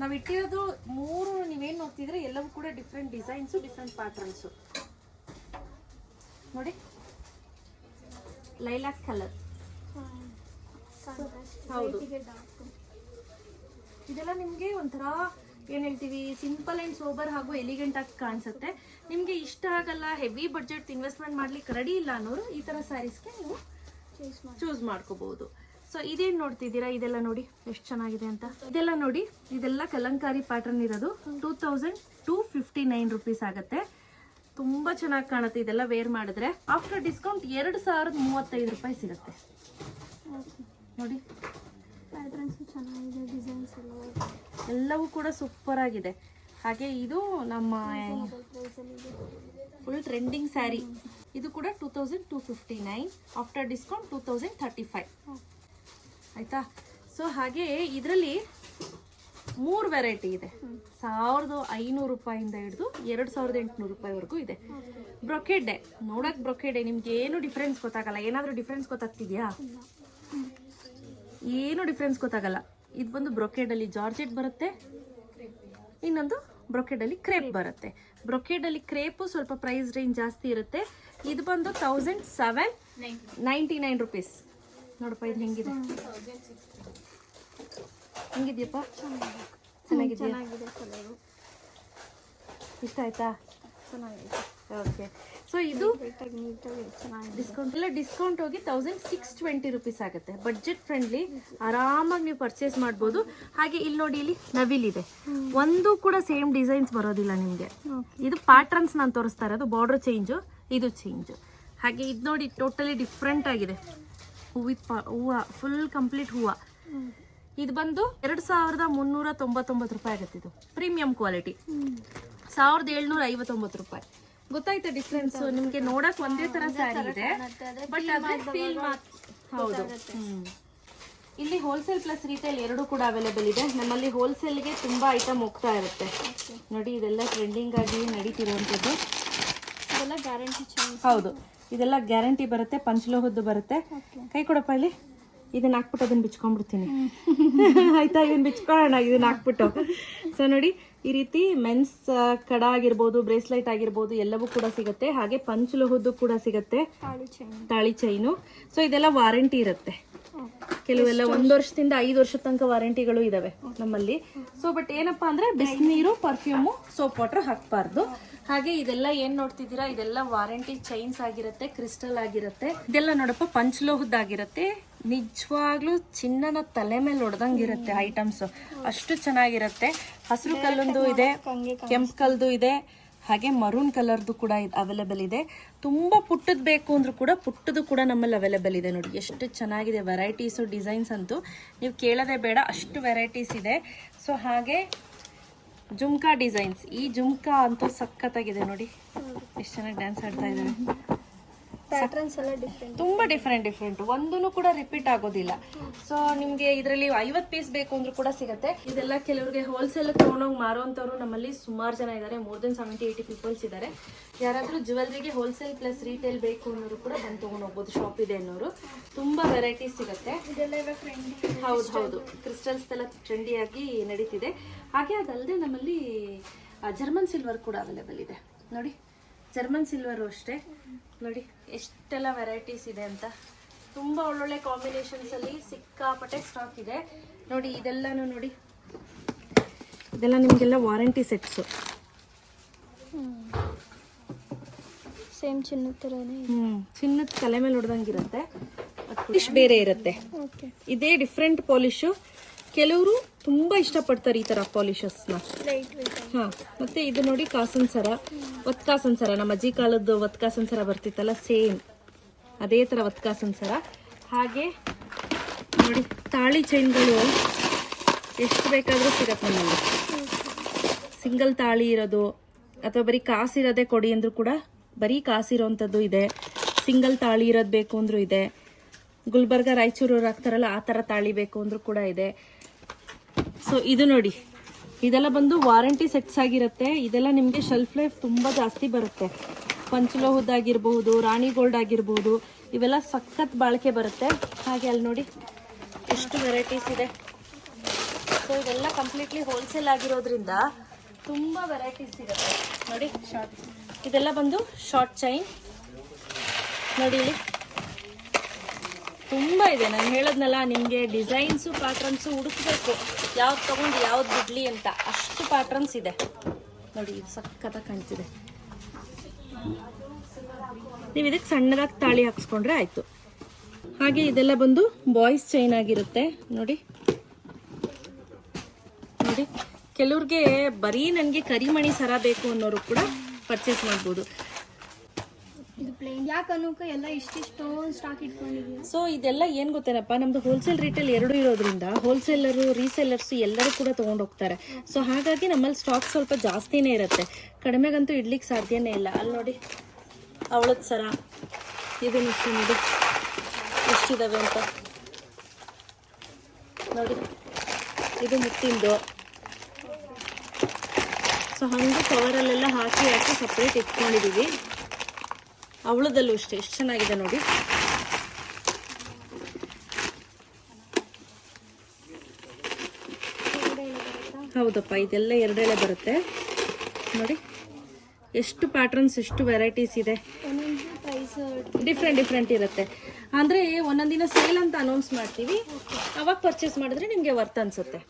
ನಾವು ಇಟ್ಟಿರೋದು ಮೂರು, ನೀವೇನು ನೋಡ್ತಿದ್ರೆ ಎಲ್ಲವೂ ಕೂಡ ಡಿಫ್ರೆಂಟ್ ಡಿಸೈನ್ಸು ಡಿಫ್ರೆಂಟ್ ಪ್ಯಾಟರ್ನ್ಸು ನೋಡಿ. ಲೈಲಾಕ್ ಕಲರ್ ಹೌದು. ಇದೆಲ್ಲ ನಿಮಗೆ ಒಂಥರ ಏನು ಹೇಳ್ತೀವಿ ಸಿಂಪಲ್ ಆ್ಯಂಡ್ ಸೋಬರ್ ಹಾಗೂ ಎಲಿಗೆಂಟ್ ಆಗಿ ಕಾಣಿಸುತ್ತೆ. ನಿಮಗೆ ಇಷ್ಟ ಆಗಲ್ಲ ಹೆವಿ ಬಡ್ಜೆಟ್ ಇನ್ವೆಸ್ಟ್ಮೆಂಟ್ ಮಾಡ್ಲಿಕ್ಕೆ ರೆಡಿ ಇಲ್ಲ ಅನ್ನೋರು ಈ ಥರ ಸ್ಯಾರೀಸ್ಗೆ ನೀವು ಚೂಸ್ ಮಾಡ್ಕೋಬಹುದು. ಸೊ ಇದೇನು ನೋಡ್ತಿದ್ದೀರಾ? ಇದೆಲ್ಲ ನೋಡಿ ಎಷ್ಟು ಚೆನ್ನಾಗಿದೆ ಅಂತ. ಇದೆಲ್ಲ ನೋಡಿ ಇದೆಲ್ಲ ಕಲಂಕಾರಿ ಪ್ಯಾಟರ್ನ್ ಇರೋದು two thousand two fifty nine rupees ಆಗುತ್ತೆ. ತುಂಬ ಚೆನ್ನಾಗಿ ಕಾಣುತ್ತೆ. ಇದೆಲ್ಲ ವೇರ್ ಮಾಡಿದ್ರೆ ಆಫ್ಟರ್ ಡಿಸ್ಕೌಂಟ್ ಎರಡು ಸಾವಿರದ ಮೂವತ್ತೈದು ರೂಪಾಯಿ ಸಿಗುತ್ತೆ. ನೋಡಿ. ಚೆನ್ನಾಗಿದೆ ಡಿಸೈನ್ಸ್ ಎಲ್ಲ ಎಲ್ಲವೂ ಕೂಡ ಸೂಪರ್ ಆಗಿದೆ. ಹಾಗೆ ಇದು ನಮ್ಮ ಫುಲ್ ಟ್ರೆಂಡಿಂಗ್ ಸ್ಯಾರಿ ಇದು. ಕೂಡ two thousand two fifty nine after discount two thousand thirty five ಆಯ್ತಾ? ಸೊ ಹಾಗೆ ಇದರಲ್ಲಿ ಮೂರು ವೆರೈಟಿ ಇದೆ. ಸಾವಿರದ ಐನೂರು ರೂಪಾಯಿಂದ ಹಿಡಿದು ಎರಡು ಸಾವಿರದ ಎಂಟುನೂರು ರೂಪಾಯಿವರೆಗೂ ಇದೆ. ಬ್ರೊಕೆಡ್ಡೆ. ನೋಡಕ್ ಬ್ರೊಕೆಡ್ಡೆ. ನಿಮ್ಗೆ ಏನು ಡಿಫ್ರೆನ್ಸ್ ಗೊತ್ತಾಗಲ್ಲ. ಏನಾದರೂ ಡಿಫ್ರೆನ್ಸ್ ಗೊತ್ತಾಗ್ತಿದ್ಯಾ? ಏನು ಡಿಫ್ರೆನ್ಸ್ ಗೊತ್ತಾಗಲ್ಲ. ಇದು ಬಂದು ಬ್ರೊಕೆಡಲ್ಲಿ ಜಾರ್ಜೆಟ್ ಬರುತ್ತೆ. ಇನ್ನೊಂದು ಬ್ರೊಕೆಡಲ್ಲಿ ಕ್ರೇಪ್ ಬರುತ್ತೆ. ಬ್ರೊಕೆಡಲ್ಲಿ ಕ್ರೇಪು ಸ್ವಲ್ಪ ಪ್ರೈಸ್ ರೇಂಜ್ ಜಾಸ್ತಿ ಇರುತ್ತೆ. ಇದು ಬಂದು thousand seven ninety nine rupees ನೋಡಪ್ಪ, ಇದು ಹೆಂಗಿದೆ? ಹೆಂಗಿದ್ಯಪ್ಪ ಚೆನ್ನಾಗಿದೆಯಾ? ಚೆನ್ನಾಗಿದೆ ಕಲರು ಇಷ್ಟ ಆಯ್ತಾ? ಚೆನ್ನಾಗಿದೆ. ಓಕೆ. ಸೊ ಇದು ಡಿಸ್ಕೌಂಟ್ ಎಲ್ಲ ಡಿಸ್ಕೌಂಟ್ ಹೋಗಿ ತೌಸಂಡ್ ಸಿಕ್ಸ್ ಟ್ವೆಂಟಿ ರುಪೀಸ್ ಆಗುತ್ತೆ. ಬಡ್ಜೆಟ್ ಫ್ರೆಂಡ್ಲಿ ಆರಾಮಾಗಿ ನೀವು ಪರ್ಚೇಸ್ ಮಾಡ್ಬೋದು. ಹಾಗೆ ಇಲ್ಲಿ ನೋಡಿ ಇಲ್ಲಿ ನವಿಲಿದೆ ಇದೆ. ಒಂದು ಕೂಡ ಸೇಮ್ ಡಿಸೈನ್ಸ್ ಬರೋದಿಲ್ಲ ನಿಮಗೆ. ಇದು ಪ್ಯಾಟರ್ನ್ಸ್ ನಾನು ತೋರಿಸ್ತಾ ಇರೋದು. ಬಾರ್ಡರ್ ಚೇಂಜು ಇದು ಚೇಂಜು ಹಾಗೆ ಇದು ನೋಡಿ ಟೋಟಲಿ ಡಿಫ್ರೆಂಟ್ ಆಗಿದೆ. ಹೂವಿದ ಹೂವು ಫುಲ್ ಕಂಪ್ಲೀಟ್ ಹೂವು. ಇದು ಬಂದು ಎರಡು ಸಾವಿರದ ಮುನ್ನೂರ ತೊಂಬತ್ತೊಂಬತ್ತು ರೂಪಾಯಿ ಆಗುತ್ತೆ ಇದು. ಪ್ರೀಮಿಯಂ ಕ್ವಾಲಿಟಿ ಸಾವಿರದ ಏಳ್ನೂರ ಐವತ್ತೊಂಬತ್ತು ರೂಪಾಯಿ. ಗೊತ್ತಾಯ್ತಾ ಡಿಫ್ರೆನ್ಸ್ ನಿಮ್ಗೆ ನೋಡಕ್ ಒಂದೇ ತರ ಸ್ಯಾರಿ ಇದೆ. ಬಟ್ ಫೀಲ್ ಹೌದು. ಇಲ್ಲಿ ಹೋಲ್ಸೇಲ್ ಪ್ಲಸ್ ರೀಟೇಲ್ ಎರಡು ಕೂಡ ಅವೈಲೇಬಲ್ ಇದೆ. ನಮ್ಮಲ್ಲಿ ಹೋಲ್ಸೇಲ್ಗೆ ತುಂಬಾ ಐಟಮ್ ಹೋಗ್ತಾ ಇರುತ್ತೆ. ನೋಡಿ ಇದೆಲ್ಲ ಟ್ರೆಂಡಿಂಗ್ ಆಗಿ ನಡೀತಿರುವಂಥದ್ದು ಇದೆಲ್ಲ ಗ್ಯಾರಂಟಿ ಹೌದು. ಇದೆಲ್ಲ ಗ್ಯಾರಂಟಿ ಬರುತ್ತೆ ಪಂಚಲೋಹದ್ದು ಬರುತ್ತೆ. ಕೈ ಕೊಡಪ್ಪ ಇಲ್ಲಿ. ಇದನ್ನ ಹಾಕ್ಬಿಟ್ಟು ಅದನ್ನ ಬಿಚ್ಕೊಂಡ್ಬಿಡ್ತೀನಿ. ಆಯ್ತಾ? ಇದನ್ನ ಬಿಚ್ಕೊಳ್ಳೋಣ ಇದನ್ನ ಹಾಕ್ಬಿಟ್ಟು. ಸೊ ನೋಡಿ ಈ ರೀತಿ ಮೆನ್ಸ್ ಕಡ ಆಗಿರ್ಬೋದು ಬ್ರೇಸ್ಲೆಟ್ ಆಗಿರ್ಬೋದು ಎಲ್ಲವೂ ಕೂಡ ಸಿಗುತ್ತೆ. ಹಾಗೆ ಪಂಚಲೋಹದ್ದು ಕೂಡ ಸಿಗುತ್ತೆ. ತಾಳಿ ಚೈನು ಸೊ ಇದೆಲ್ಲ ವಾರಂಟಿ ಇರುತ್ತೆ. ಕೆಲವೆಲ್ಲ ಒಂದ್ ವರ್ಷದಿಂದ ಐದು ವರ್ಷದ ತನಕ ವಾರಂಟಿಗಳು ಇದಾವೆ ನಮ್ಮಲ್ಲಿ. ಸೊ ಬಟ್ ಏನಪ್ಪಾ ಅಂದ್ರೆ ಬಿಸಿನೀರು ಪರ್ಫ್ಯೂಮು ಸೋಪ್ ವಾಟರ್ ಹಾಕ್ಬಾರ್ದು. ಹಾಗೆ ಇದೆಲ್ಲ ಏನ್ ನೋಡ್ತಿದ್ದೀರಾ? ಇದೆಲ್ಲ ವಾರಂಟಿ ಚೈನ್ಸ್ ಆಗಿರುತ್ತೆ ಕ್ರಿಸ್ಟಲ್ ಆಗಿರುತ್ತೆ. ಇದೆಲ್ಲ ನೋಡಪ್ಪ ಪಂಚಲೋಹದ್ದಾಗಿರುತ್ತೆ ನಿಜವಾಗ್ಲೂ ಚಿನ್ನನ ತಲೆ ಮೇಲೆ ಹೊಡೆದಂಗಿರುತ್ತೆ ಐಟಮ್ಸ್ ಅಷ್ಟು ಚೆನ್ನಾಗಿರುತ್ತೆ. ಹಸಿರು ಕಲ್ಲೊಂದು ಇದೆ, ಕೆಂಪು ಕಲ್ದು ಇದೆ, ಹಾಗೆ ಮರೂನ್ ಕಲರ್ದು ಕೂಡ ಅವೈಲೇಬಲ್ ಇದೆ. ತುಂಬ ಪುಟ್ಟದ್ದು ಬೇಕು ಅಂದ್ರೂ ಕೂಡ ಪುಟ್ಟದು ಕೂಡ ನಮ್ಮಲ್ಲಿ ಅವೈಲೇಬಲ್ ಇದೆ ನೋಡಿ. ಎಷ್ಟು ಚೆನ್ನಾಗಿದೆ ವೆರೈಟೀಸು ಡಿಸೈನ್ಸ್ ಅಂತೂ. ನೀವು ಕೇಳೋದೇ ಬೇಡ, ಅಷ್ಟು ವೆರೈಟೀಸ್ ಇದೆ. ಸೊ ಹಾಗೆ ಜುಮ್ಕಾ ಡಿಸೈನ್ಸ್ ಈ ಜುಮ್ಕಾ ಅಂತೂ ಸಖತ್ತಾಗಿದೆ ನೋಡಿ. ಎಷ್ಟು ಚೆನ್ನಾಗಿ ಡ್ಯಾನ್ಸ್ ಆಡ್ತಾ ಇದ್ದಾರೆ. ಪ್ಯಾಟ್ರನ್ಸ್ ಎಲ್ಲ ಡಿಫ್ರೆಂಟ್ ತುಂಬಾ ಡಿಫ್ರೆಂಟ್ ಡಿಫ್ರೆಂಟ್ ಒಂದೂ ಕೂಡ ರಿಪೀಟ್ ಆಗೋದಿಲ್ಲ. ಸೊ ನಿಮ್ಗೆ ಇದರಲ್ಲಿ ಐವತ್ ಪೀಸ್ ಬೇಕು ಅಂದ್ರೂ ಕೂಡ ಸಿಗುತ್ತೆ. ಇದೆಲ್ಲ ಕೆಲವರಿಗೆ ಹೋಲ್ಸೇಲ್ ತಗೊಂಡೋಗಿ ಮಾರುವಂತವ್ರು ನಮ್ಮಲ್ಲಿ ಸುಮಾರು ಜನ ಇದ್ದಾರೆ more than seventy eighty peoples ಇದ್ದಾರೆ ಯಾರಾದ್ರೂ ಜುವೆಲ್ರಿಗೆ ಹೋಲ್ಸೇಲ್ ಪ್ಲಸ್ ರೀಟೇಲ್ ಬೇಕು ಅನ್ನೋರು ಕೂಡ ಬಂದು ತಗೊಂಡು ಹೋಗ್ಬೋದು. ಶಾಪ್ ಇದೆ ಅನ್ನೋರು. ತುಂಬಾ ವೆರೈಟೀಸ್ ಸಿಗುತ್ತೆ. ಹೌದು ಹೌದು. ಕ್ರಿಸ್ಟಲ್ಸ್ ಎಲ್ಲ ಟ್ರೆಂಡಿಯಾಗಿ ನಡೀತಿದೆ. ಹಾಗೆ ಅದಲ್ಲದೆ ನಮ್ಮಲ್ಲಿ ಜರ್ಮನ್ ಸಿಲ್ವರ್ ಕೂಡ ಅವೈಲೇಬಲ್ ಇದೆ. ನೋಡಿ ಜರ್ಮನ್ ಸಿಲ್ವರು ಅಷ್ಟೇ. ನೋಡಿ ಎಷ್ಟೆಲ್ಲ ವೆರೈಟೀಸ್ ಇದೆ ಅಂತ. ತುಂಬ ಒಳ್ಳೊಳ್ಳೆ ಕಾಂಬಿನೇಷನ್ಸಲ್ಲಿ ಸಿಕ್ಕಾಪಟ್ಟೆ ಸ್ಟಾಕ್ ಇದೆ. ನೋಡಿ ಇದೆಲ್ಲನೂ ನೋಡಿ. ಇದೆಲ್ಲ ನಿಮಗೆಲ್ಲ ವಾರಂಟಿ ಸೆಟ್ಸು ಸೇಮ್ ಚಿನ್ನದ ಥರನೇ ಹ್ಞೂ ಚಿನ್ನದ ತಲೆ ಮೇಲೆ ಹೊಡೆದಂಗಿರುತ್ತೆ ಪಾಲಿಶ್ ಬೇರೆ ಇರುತ್ತೆ. ಓಕೆ ಇದೇ ಡಿಫ್ರೆಂಟ್ ಪಾಲಿಶು ಕೆಲವರು ತುಂಬ ಇಷ್ಟಪಡ್ತಾರೆ ಈ ಥರ ಪಾಲಿಷಸ್ನ ಹಾಂ ಮತ್ತೆ ಇದು ನೋಡಿ ಕಾಸನ್ ಸರ. ಒತ್ಕಾಸನ್ ಸರ ನಮ್ಮ ಅಜ್ಜಿ ಕಾಲದ್ದು ಒತ್ಕಾಸನ್ ಸರ ಬರ್ತಿತ್ತಲ್ಲ ಸೇಮ್ ಅದೇ ಥರ ಒತ್ಕಾಸನ್ ಸರ. ಹಾಗೆ ನೋಡಿ ತಾಳಿ ಚೈನ್ಗಳು ಎಷ್ಟು ಬೇಕಾದರೂ ಸಿಗತ್ತೆ ನಮ್ಮಲ್ಲಿ. ಸಿಂಗಲ್ ತಾಳಿ ಇರೋದು ಅಥವಾ ಬರೀ ಕಾಸಿರೋದೇ ಕೊಡಿ ಅಂದ್ರೂ ಕೂಡ ಬರೀ ಕಾಸಿರೋವಂಥದ್ದು ಇದೆ. ಸಿಂಗಲ್ ತಾಳಿ ಇರೋದು ಬೇಕು ಅಂದ್ರೂ ಇದೆ. ಗುಲ್ಬರ್ಗ ರಾಯಚೂರು ಹಾಕ್ತಾರಲ್ಲ ಆ ಥರ ತಾಳಿ ಬೇಕು ಅಂದ್ರೂ ಕೂಡ ಇದೆ. ಸೊ ಇದು ನೋಡಿ. ಇದೆಲ್ಲ ಬಂದು ವಾರಂಟಿ ಸೆಟ್ಸ್ ಆಗಿರುತ್ತೆ. ಇದೆಲ್ಲ ನಿಮಗೆ ಶೆಲ್ಫ್ ಲೈಫ್ ತುಂಬ ಜಾಸ್ತಿ ಬರುತ್ತೆ. ಪಂಚಲೋಹದ್ದಾಗಿರ್ಬಹುದು, ರಾಣಿ ಗೋಲ್ಡ್ ಆಗಿರ್ಬೋದು ಇವೆಲ್ಲ ಸಖತ್ ಬಾಳಿಕೆ ಬರುತ್ತೆ. ಹಾಗೆ ಅಲ್ಲಿ ನೋಡಿ ಎಷ್ಟು ವೆರೈಟೀಸ್ ಇದೆ. ಸೊ ಇದೆಲ್ಲ ಕಂಪ್ಲೀಟ್ಲಿ ಹೋಲ್ಸೇಲ್ ಆಗಿರೋದ್ರಿಂದ ತುಂಬ ವೆರೈಟೀಸ್ ಇರುತ್ತೆ. ನೋಡಿ ಶಾರ್ಟ್ ಇದೆಲ್ಲ ಬಂದು ಶಾರ್ಟ್ ಚೈನ್ ನೋಡಿ ಇಲ್ಲಿ. ತುಂಬ ಇದೆ. ನಾನು ಹೇಳದ್ನಲ್ಲ, ನಿಮಗೆ ಡಿಸೈನ್ಸು ಪ್ಯಾಟ್ರನ್ಸು ಹುಡುಕ್ಬೇಕು. ಯಾವ್ದು ತಗೊಂಡು ಯಾವ್ದು ಬಿಡ್ಲಿ ಅಂತ ಅಷ್ಟು ಪ್ಯಾಟ್ರನ್ಸ್ ಇದೆ. ನೋಡಿ, ಇದು ಸಖತ್ತಾಗಿ ಕಾಣ್ತಿದೆ. ನೀವು ಇದಕ್ಕೆ ಸಣ್ಣದಾಗಿ ತಾಳಿ ಹಾಕ್ಸ್ಕೊಂಡ್ರೆ ಆಯಿತು. ಹಾಗೆ ಇದೆಲ್ಲ ಬಂದು ಬಾಯ್ಸ್ ಚೈನ್ ಆಗಿರುತ್ತೆ. ನೋಡಿ. ನೋಡಿ. ಕೆಲವ್ರಿಗೆ ಬರೀ ನನಗೆ ಕರಿಮಣಿ ಸರ ಬೇಕು ಅನ್ನೋರು ಕೂಡ ಪರ್ಚೇಸ್ ಮಾಡ್ಬೋದು. ಇದು ಪ್ಲೇನ್ ಯಾಕೆ ಎಲ್ಲ ಸ್ಟಾಕ್ ಇಟ್ಕೊಂಡಿದ್ದೀವಿ ಸೊ ಇದೆಲ್ಲ ಏನು ಗೊತ್ತೇನಪ್ಪ? ನಮ್ದು ಹೋಲ್ಸೇಲ್ ರೀಟೇಲ್ ಎರಡು ಇರೋದ್ರಿಂದ ಹೋಲ್ಸೇಲರು ರೀಸೇಲರ್ಸ್ ಎಲ್ಲರೂ ಕೂಡ ತೊಗೊಂಡು ಹೋಗ್ತಾರೆ. ಸೊ ಹಾಗಾಗಿ ನಮ್ಮಲ್ಲಿ ಸ್ಟಾಕ್ ಸ್ವಲ್ಪ ಜಾಸ್ತಿನೇ ಇರುತ್ತೆ. ಕಡಿಮೆಗಂತೂ ಇಡ್ಲಿಕ್ಕೆ ಸಾಧ್ಯನೇ ಇಲ್ಲ. ಅಲ್ಲಿ ನೋಡಿ, ಅವಳದ ಸರ. ಇದು ಇಷ್ಟು ನೋಡಿ. ಎಷ್ಟಿದಾವೆ ಅಂತ. ನೋಡಿ, ಇದು ಮುತ್ತಿಂದು. ಸೊ ಹಂಗೆ ಕವರಲ್ಲೆಲ್ಲ ಹಾಕಿ ಹಾಕಿ ಸಪ್ರೇಟ್ ಇಟ್ಕೊಂಡಿದ್ದೀವಿ ಅವಳದಲ್ಲೂ ಅಷ್ಟೇ, ಎಷ್ಟು ಚೆನ್ನಾಗಿದೆ ನೋಡಿ. ಹೌದಪ್ಪ, ಇದೆಲ್ಲ ಎರಡೆಳೆ ಬರುತ್ತೆ. ನೋಡಿ, ಎಷ್ಟು ಪ್ಯಾಟ್ರನ್ಸ್ ಎಷ್ಟು ವೆರೈಟೀಸ್ ಇದೆ. ಡಿಫ್ರೆಂಟ್ ಡಿಫ್ರೆಂಟ್ ಇರುತ್ತೆ. ಅಂದರೆ ಒಂದೊಂದಿನ ಸೇಲ್ ಅಂತ ಅನೌನ್ಸ್ ಮಾಡ್ತೀವಿ. ಅವಾಗ ಪರ್ಚೇಸ್ ಮಾಡಿದ್ರೆ ನಿಮಗೆ ವರ್ತ್ ಅನ್ಸುತ್ತೆ.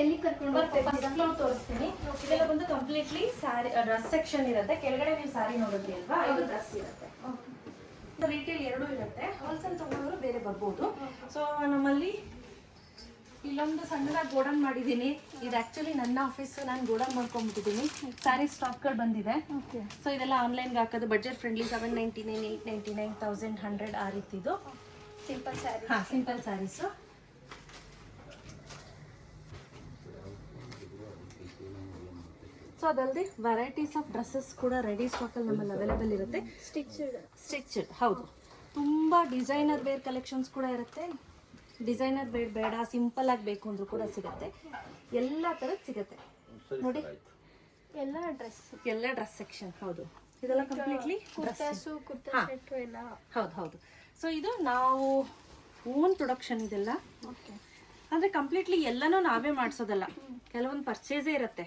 ಎಲ್ಲಿ ಕರ್ಕೊಂಡು ತೋರಿಸ್ತೀನಿ. ಇದೆಲ್ಲ ಬಂದು ಕಂಪ್ಲೀಟ್ಲಿ ಸ್ಯಾರಿ ಡ್ರೆಸ್ ಸೆಕ್ಷನ್ ಇರುತ್ತೆ. ಕೆಳಗಡೆ ನೀವು ಸ್ಯಾರಿ ನೋಡಿದ್ರಿ ಅಲ್ವಾ? ಇದು ಡ್ರೆಸ್ ಇರುತ್ತೆ. ರಿಟೇಲ್ ಎರಡೂ ಇರುತ್ತೆ. ಹೋಲ್ಸೇಲ್ ತಗೊಂಡ್ರು ಬೇರೆ ಬರ್ಬೋದು. ಸೊ ನಮ್ಮಲ್ಲಿ ಇಲ್ಲೊಂದು ಸಣ್ಣದಾಗಿ ಗೋಡನ್ ಮಾಡಿದ್ದೀನಿ. ಇದು ಆಕ್ಚುಲಿ ನನ್ನ ಆಫೀಸ್ ನಾನು ಗೋಡನ್ ಮಾಡ್ಕೊಂಡ್ಬಿಟ್ಟಿದ್ದೀನಿ. ಸ್ಯಾರಿ ಸ್ಟಾಕ್ಗಳು ಬಂದಿದೆ. ಓಕೆ. ಸೊ ಇದೆಲ್ಲ ಆನ್ಲೈನ್ಗೆ ಹಾಕೋದು. Budget friendly seven ninety nine eight ninety nine thousand hundred ಆ ರೀತಿದು. ಸಿಂಪಲ್ ಸ್ಯಾರಿ ಹಾಂ ಸಿಂಪಲ್ ಸ್ಯಾರೀಸು ಸೊ ಅದಲ್ಲದೆ ವೆರೈಟೀಸ್ ಆಫ್ ಡ್ರೆಸ್ಸಸ್ ಕೂಡ ರೆಡಿ ಸ್ಟಾಕಲ್ಲಿ ನಮ್ಮಲ್ಲಿ ಅವೈಲೇಬಲ್ ಇರುತ್ತೆ. ಸ್ಟಿಚ್ಡ್ ಸ್ಟಿಚ್ಡ್ ಹೌದು. ತುಂಬ ಡಿಸೈನರ್ ವೇರ್ ಕಲೆಕ್ಷನ್ಸ್ ಕೂಡ ಇರುತ್ತೆ. ಡಿಸೈನರ್ ಬೇಡ ಬೇಡ ಸಿಂಪಲ್ ಆಗಿ ಬೇಕು ಅಂದ್ರೂ ಕೂಡ ಸಿಗುತ್ತೆ. ಎಲ್ಲ ಥರದ್ದು ಸಿಗುತ್ತೆ. ನೋಡಿ. ಎಲ್ಲ ಡ್ರೆಸ್ ಎಲ್ಲ ಡ್ರೆಸ್ ಸೆಕ್ಷನ್ ಹೌದು. ಇದೆಲ್ಲ ಕಂಪ್ಲೀಟ್ಲಿ ಕುರ್ತಾಸು ಕುರ್ತಾ ಹಾ. ಸೆಟ್ ಎಲ್ಲ. ಹೌದು ಹೌದು. ಸೊ ಇದು ನಾವು ಓನ್ ಪ್ರೊಡಕ್ಷನ್ ಇದೆಲ್ಲ. ಓಕೆ ಅಂದರೆ ಕಂಪ್ಲೀಟ್ಲಿ ಎಲ್ಲನೂ ನಾವೇ ಮಾಡಿಸೋದಲ್ಲ. ಕೆಲವೊಂದು ಪರ್ಚೇಸೇ ಇರುತ್ತೆ.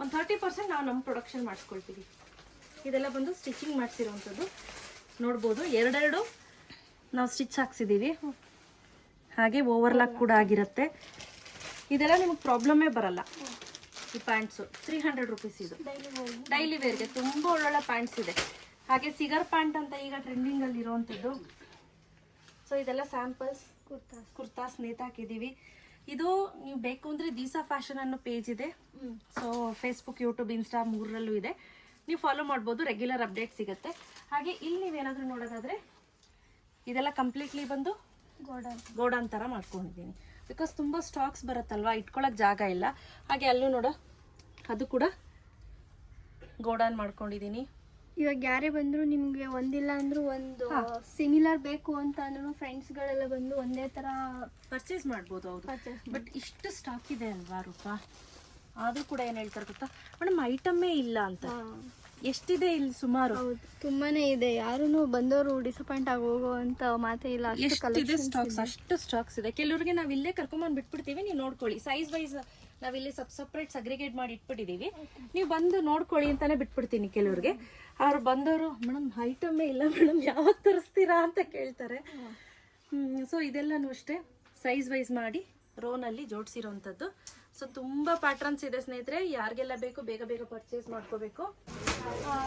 ಒಂದು ತರ್ಟಿ ಪರ್ಸೆಂಟ್ ನಾವು ನಮ್ಮ ಪ್ರೊಡಕ್ಷನ್ ಮಾಡಿಸ್ಕೊಳ್ತೀವಿ. ಇದೆಲ್ಲ ಬಂದು ಸ್ಟಿಚಿಂಗ್ ಮಾಡಿಸಿರೋವಂಥದ್ದು ನೋಡ್ಬೋದು, ಎರಡೆರಡು ನಾವು ಸ್ಟಿಚ್ ಹಾಕ್ಸಿದ್ದೀವಿ ಹಾಗೆ ಓವರ್ಲಾಕ್ ಕೂಡ ಆಗಿರುತ್ತೆ. ಇದೆಲ್ಲ ನಿಮಗೆ ಪ್ರಾಬ್ಲಮ್ಮೇ ಬರಲ್ಲ. ಈ ಪ್ಯಾಂಟ್ಸು ತ್ರೀ ಹಂಡ್ರೆಡ್ ರುಪೀಸ್ ಇದು. ಡೈಲಿ ವೇರ್ಗೆ ತುಂಬ ಒಳ್ಳೊಳ್ಳೆ ಪ್ಯಾಂಟ್ಸ್ ಇದೆ. ಹಾಗೆ ಸಿಗರ್ ಪ್ಯಾಂಟ್ ಅಂತ ಈಗ ಟ್ರೆಂಡಿಂಗಲ್ಲಿ ಇರೋವಂಥದ್ದು ಸೊ ಇದೆಲ್ಲ ಸ್ಯಾಂಪಲ್ಸ್ ಕುರ್ತಾಸ್ ಕುರ್ತಾಸ್ ನೇತಾಕಿದ್ದೀವಿ ಇದು ನೀವು ಬೇಕು ಅಂದರೆ ದೀಸಾ ಫ್ಯಾಷನ್ ಅನ್ನೋ ಪೇಜ್ ಇದೆ. ಸೊ ಫೇಸ್ಬುಕ್ ಯೂಟ್ಯೂಬ್ ಇನ್ಸ್ಟಾ ಮೂರರಲ್ಲೂ ಇದೆ. ನೀವು ಫಾಲೋ ಮಾಡ್ಬೋದು ರೆಗ್ಯುಲರ್ ಅಪ್ಡೇಟ್ ಸಿಗುತ್ತೆ. ಹಾಗೆ ಇಲ್ಲಿ ನೀವೇನಾದರೂ ನೋಡೋದಾದರೆ ಇದೆಲ್ಲ ಕಂಪ್ಲೀಟ್ಲಿ ಬಂದು ಗೋಡನ್. ಗೋಡನ್ ಥರ ಮಾಡ್ಕೊಂಡಿದ್ದೀನಿ. ಬಿಕಾಸ್ ತುಂಬ ಸ್ಟಾಕ್ಸ್ ಬರುತ್ತಲ್ವಾ ಇಟ್ಕೊಳ್ಳೋಕೆ ಜಾಗ ಇಲ್ಲ. ಹಾಗೆ ಅಲ್ಲೂ ನೋಡೋ ಅದು ಕೂಡ ಗೋಡನ್ ಮಾಡ್ಕೊಂಡಿದ್ದೀನಿ. ಇವಾಗ ಯಾರೇ ಬಂದ್ರು ನಿಮ್ಗೆ ಒಂದಿಲ್ಲ ಅಂದ್ರೂ ಒಂದು ಸಿಮಿಲರ್ ಬೇಕು ಅಂತ ಅಂದ್ರೂ ಫ್ರೆಂಡ್ಸ್ಗಳೆಲ್ಲ ಬಂದು ಒಂದೇ ತರ ಪರ್ಚೇಸ್ ಮಾಡ್ಬೋದು ಹೌದು. ಬಟ್ ಇಷ್ಟು ಸ್ಟಾಕ್ ಇದೆ ಅಲ್ವಾ ರೂಪ? ಆದ್ರೂ ಕೂಡ ಏನ್ ಹೇಳ್ತಾರೆ ಗೊತ್ತಾ? ಮೇಡಮ್ ಐಟಮೇ ಇಲ್ಲ ಅಂತ. ಎಷ್ಟಿದೆ ಇಲ್ಲಿ ಸುಮಾರು? ತುಂಬಾನೇ ಇದೆ. ಯಾರು ಬಂದವರು ಡಿಸಪಾಯಿಂಟ್ ಆಗಿ ಹೋಗೋ ಅಂತ ಮಾತೇ ಇಲ್ಲ. ಎಷ್ಟಿದೆ ಸ್ಟಾಕ್ಸ್ ಅಷ್ಟು ಸ್ಟಾಕ್ಸ್ ಇದೆ. ಕೆಲವರಿಗೆ ನಾವು ಇಲ್ಲೇ ಕರ್ಕೊಂಬಂದು ಬಿಟ್ಬಿಡ್ತೀವಿ ನೀವು ನೋಡ್ಕೊಳ್ಳಿ. ಸೈಜ್ ವೈಸ್ ನಾವಿಲ್ಲಿ ಸಬ್ ಸಪ್ರೇಟ್ ಸಗ್ರಿಗೇಟ್ ಮಾಡಿ ಇಟ್ಬಿಟ್ಟಿದ್ದೀವಿ ನೀವು ಬಂದು ನೋಡ್ಕೊಳ್ಳಿ ಅಂತಾನೆ ಬಿಟ್ಬಿಡ್ತೀನಿ ಕೆಲವ್ರಿಗೆ. ಅವ್ರು ಬಂದವರು ಮೇಡಮ್ ಐಟಮೇ ಇಲ್ಲ ಮೇಡಮ್ ಯಾವಾಗ ತರಿಸ್ತೀರಾ ಅಂತ ಕೇಳ್ತಾರೆ. ಸೊ ಇದೆಲ್ಲನೂ ಅಷ್ಟೇ. ಸೈಜ್ ವೈಸ್ ಮಾಡಿ ರೋನಲ್ಲಿ ಜೋಡಿಸಿರೋಂಥದ್ದು. ಸೊ ತುಂಬಾ ಪ್ಯಾಟ್ರನ್ಸ್ ಇದೆ ಸ್ನೇಹಿತರೆ. ಯಾರಿಗೆಲ್ಲ ಬೇಕು ಬೇಗ ಬೇಗ ಪರ್ಚೇಸ್ ಮಾಡ್ಕೋಬೇಕು.